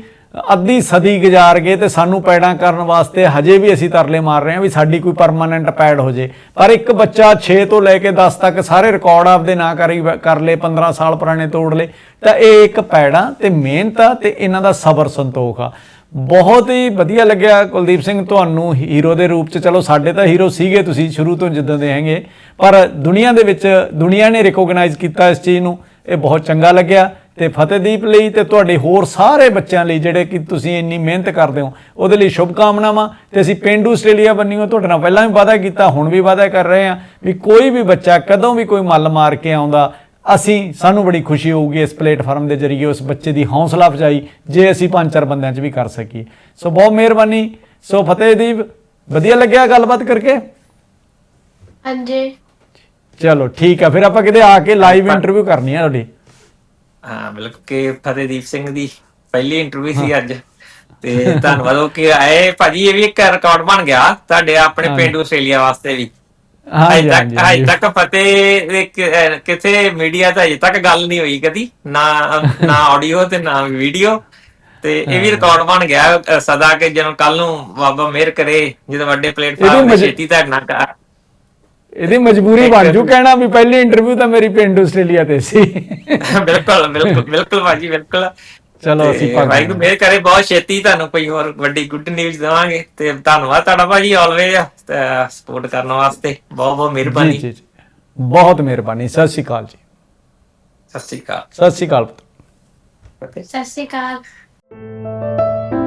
ਅੱਧੀ ਸਦੀ ਗੁਜ਼ਾਰ ਗਏ ਤੇ ਸਾਨੂੰ ਪੈੜਾਂ ਕਰਨ ਵਾਸਤੇ ਹਜੇ ਵੀ ਅਸੀਂ ਤਰਲੇ ਮਾਰ ਰਹੇ ਹਾਂ ਵੀ ਸਾਡੀ ਕੋਈ ਪਰਮਾਨੈਂਟ ਪੈੜ ਹੋ ਜੇ। ਪਰ ਇੱਕ ਬੱਚਾ 6 ਤੋਂ ਲੈ ਕੇ 10 ਤੱਕ ਸਾਰੇ ਰਿਕਾਰਡ ਆਪਦੇ ਨਾਂ ਕਰੀ ਕਰ ਲਏ 15 ਸਾਲ ਪੁਰਾਣੇ ਤੋੜ ਲਏ ਤਾਂ ਇਹ ਇੱਕ ਪੈੜਾਂ ਤੇ ਮਿਹਨਤ ਆ ਤੇ ਇਹਨਾਂ ਦਾ ਸਬਰ ਸੰਤੋਖ ਆ। ਬਹੁਤ ਹੀ ਵਧੀਆ ਲੱਗਿਆ ਕੁਲਦੀਪ ਸਿੰਘ ਤੁਹਾਨੂੰ ਹੀਰੋ ਦੇ ਰੂਪ ਚ। ਚਲੋ, ਸਾਡੇ ਤਾਂ ਹੀਰੋ ਸੀਗੇ ਤੁਸੀਂ ਸ਼ੁਰੂ ਤੋਂ ਜਿੱਦਾਂ ਦੇ ਹੈਗੇ। ਪਰ ਦੁਨੀਆ ਦੇ ਵਿੱਚ ਦੁਨੀਆ ਨੇ ਰਿਕੋਗਨਾਈਜ਼ ਕੀਤਾ ਇਸ ਚੀਜ਼ ਨੂੰ। ਇਹ ਬਹੁਤ ਚੰਗਾ ਲੱਗਿਆ ਤੇ ਫਤਿਹਦੀਪ ਲਈ ਤੇ ਤੁਹਾਡੇ ਹੋਰ ਸਾਰੇ ਬੱਚਿਆਂ ਲਈ ਜਿਹੜੇ ਕਿ ਤੁਸੀਂ ਇੰਨੀ ਮਿਹਨਤ ਕਰਦੇ ਹੋ, ਉਹਦੇ ਲਈ ਸ਼ੁਭ ਕਾਮਨਾਵਾਂ ਤੇ ਅਸੀਂ ਪਿੰਡੂ ਆਸਟ੍ਰੇਲੀਆ ਬੰਨਿਓ, ਤੁਹਾਡੇ ਨਾਲ ਪਹਿਲਾਂ ਵੀ ਵਾਅਦਾ ਕੀਤਾ, ਹੁਣ ਵੀ ਵਾਅਦਾ ਕਰ ਰਹੇ ਹਾਂ ਵੀ ਕੋਈ ਵੀ ਬੱਚਾ ਕਦੋਂ ਵੀ ਕੋਈ ਮੱਲ ਮਾਰ ਕੇ ਆਉਂਦਾ ਅਸੀਂ ਸਾਨੂੰ ਬੜੀ ਖੁਸ਼ੀ ਹੋਊਗੀ ਇਸ ਪਲੇਟਫਾਰਮ ਦੇ ਜ਼ਰੀਏ ਉਸ ਬੱਚੇ ਦੀ ਹੌਸਲਾ ਅਫਜ਼ਾਈ ਜੇ ਅਸੀਂ ਪੰਜ ਚਾਰ ਬੰਦਿਆਂ 'ਚ ਵੀ ਕਰ ਸਕੀਏ। ਸੋ ਬਹੁਤ ਮਿਹਰਬਾਨੀ। ਸੋ ਫਤਿਹਦੀਪ ਵਧੀਆ ਲੱਗਿਆ ਗੱਲਬਾਤ ਕਰਕੇ? ਹਾਂਜੀ। ਚਲੋ ਠੀਕ ਆ ਫਿਰ ਆਪਾਂ ਕਿਤੇ ਆ ਕੇ ਲਾਈਵ ਇੰਟਰਵਿਊ ਕਰਨੀ ਆ ਤੁਹਾਡੀ। ਹਾਂ ਬਿਲਕੁਲ ਕਿ ਫਤਿਹਦੀਪ ਸਿੰਘ ਦੀ ਪਹਿਲੀ ਇੰਟਰਵਿਊ ਸੀ ਅੱਜ। ਤੇ ਧੰਨਵਾਦ ਉਹ ਕਿ ਆਏ। ਭਾਜੀ ਇਹ ਵੀ ਇੱਕ ਰਿਕਾਰਡ ਬਣ ਗਿਆ ਤੁਹਾਡੇ ਆਪਣੇ ਪਿੰਡ ਆਸਟ੍ਰੇਲੀਆ ਵਾਸਤੇ ਵੀ। ਹਾਂਜੀ ਅਜੇ ਹਾਂਜੀ। ਤੱਕ ਤੱਕ ਫਤਿਹ ਦੇ ਕਿ- ਕਿਸੇ ਮੀਡੀਆ ਅਜੇ ਤੱਕ ਗੱਲ ਨਹੀਂ ਹੋਈ ਕਦੀ। ਨਾ ਨਾ ਆਡੀਓ ਤੇ ਨਾ ਵੀਡੀਓ ਤੇ ਇਹ ਵੀ ਰਿਕਾਰਡ ਬਣ ਗਿਆ ਸਦਾ ਕਿ ਜਦੋਂ ਕੱਲ ਨੂੰ ਬਾਬਾ ਮਿਹਰ ਕਰੇ ਜਦੋਂ ਵੱਡੇ ਪਲੇਟਫਾਰਮ ਤੇ ਮਜ਼ੇ- ਛੇਤੀ ਤੁਹਾਡੇ ਨਾਲ ਕਰ ਇਹਦੀ ਮਜਬੂਰੀ ਬਣ ਜੂ ਕਹਿਣਾ ਵੀ ਪਹਿਲੀ ਇੰਟਰਵਿਊ ਤਾਂ ਮੇਰੀ ਪਿੰਡ ਆਸਟ੍ਰੇਲੀਆ ਤੇ ਸੀ। ਬਿਲਕੁਲ ਬਿਲਕੁਲ ਬਿਲਕੁਲ ਭਾਜੀ ਬਿਲਕੁਲ। ਚਲੋ ਅਸੀਂ ਭਾਗਾਂ ਵਾਹਿਗੁਰੂ ਮਿਹਰ ਕਰੇ ਬਹੁਤ ਛੇਤੀ ਤੁਹਾਨੂੰ ਕੋਈ ਹੋਰ ਵੱਡੀ ਗੁੱਡ ਨਿਊਜ਼ ਦੇਵਾਂਗੇ। ਤੇ ਧੰਨਵਾਦ ਤੁਹਾਡਾ ਭਾਜੀ ਆਲਵੇਜ਼ ਸਪੋਰਟ ਕਰਨ ਵਾਸਤੇ। ਬਹੁਤ ਬਹੁਤ ਮਿਹਰਬਾਨੀ। ਜੀ ਜੀ। ਬਹੁਤ ਮਿਹਰਬਾਨੀ। ਸਤਿ ਸ਼੍ਰੀ ਅਕਾਲ ਜੀ। ਸਤਿ ਸ਼੍ਰੀ ਅਕਾਲ। ਸਤਿ ਸ਼੍ਰੀ ਅਕਾਲ। ਸਤਿ ਸ਼੍ਰੀ ਅਕਾਲ।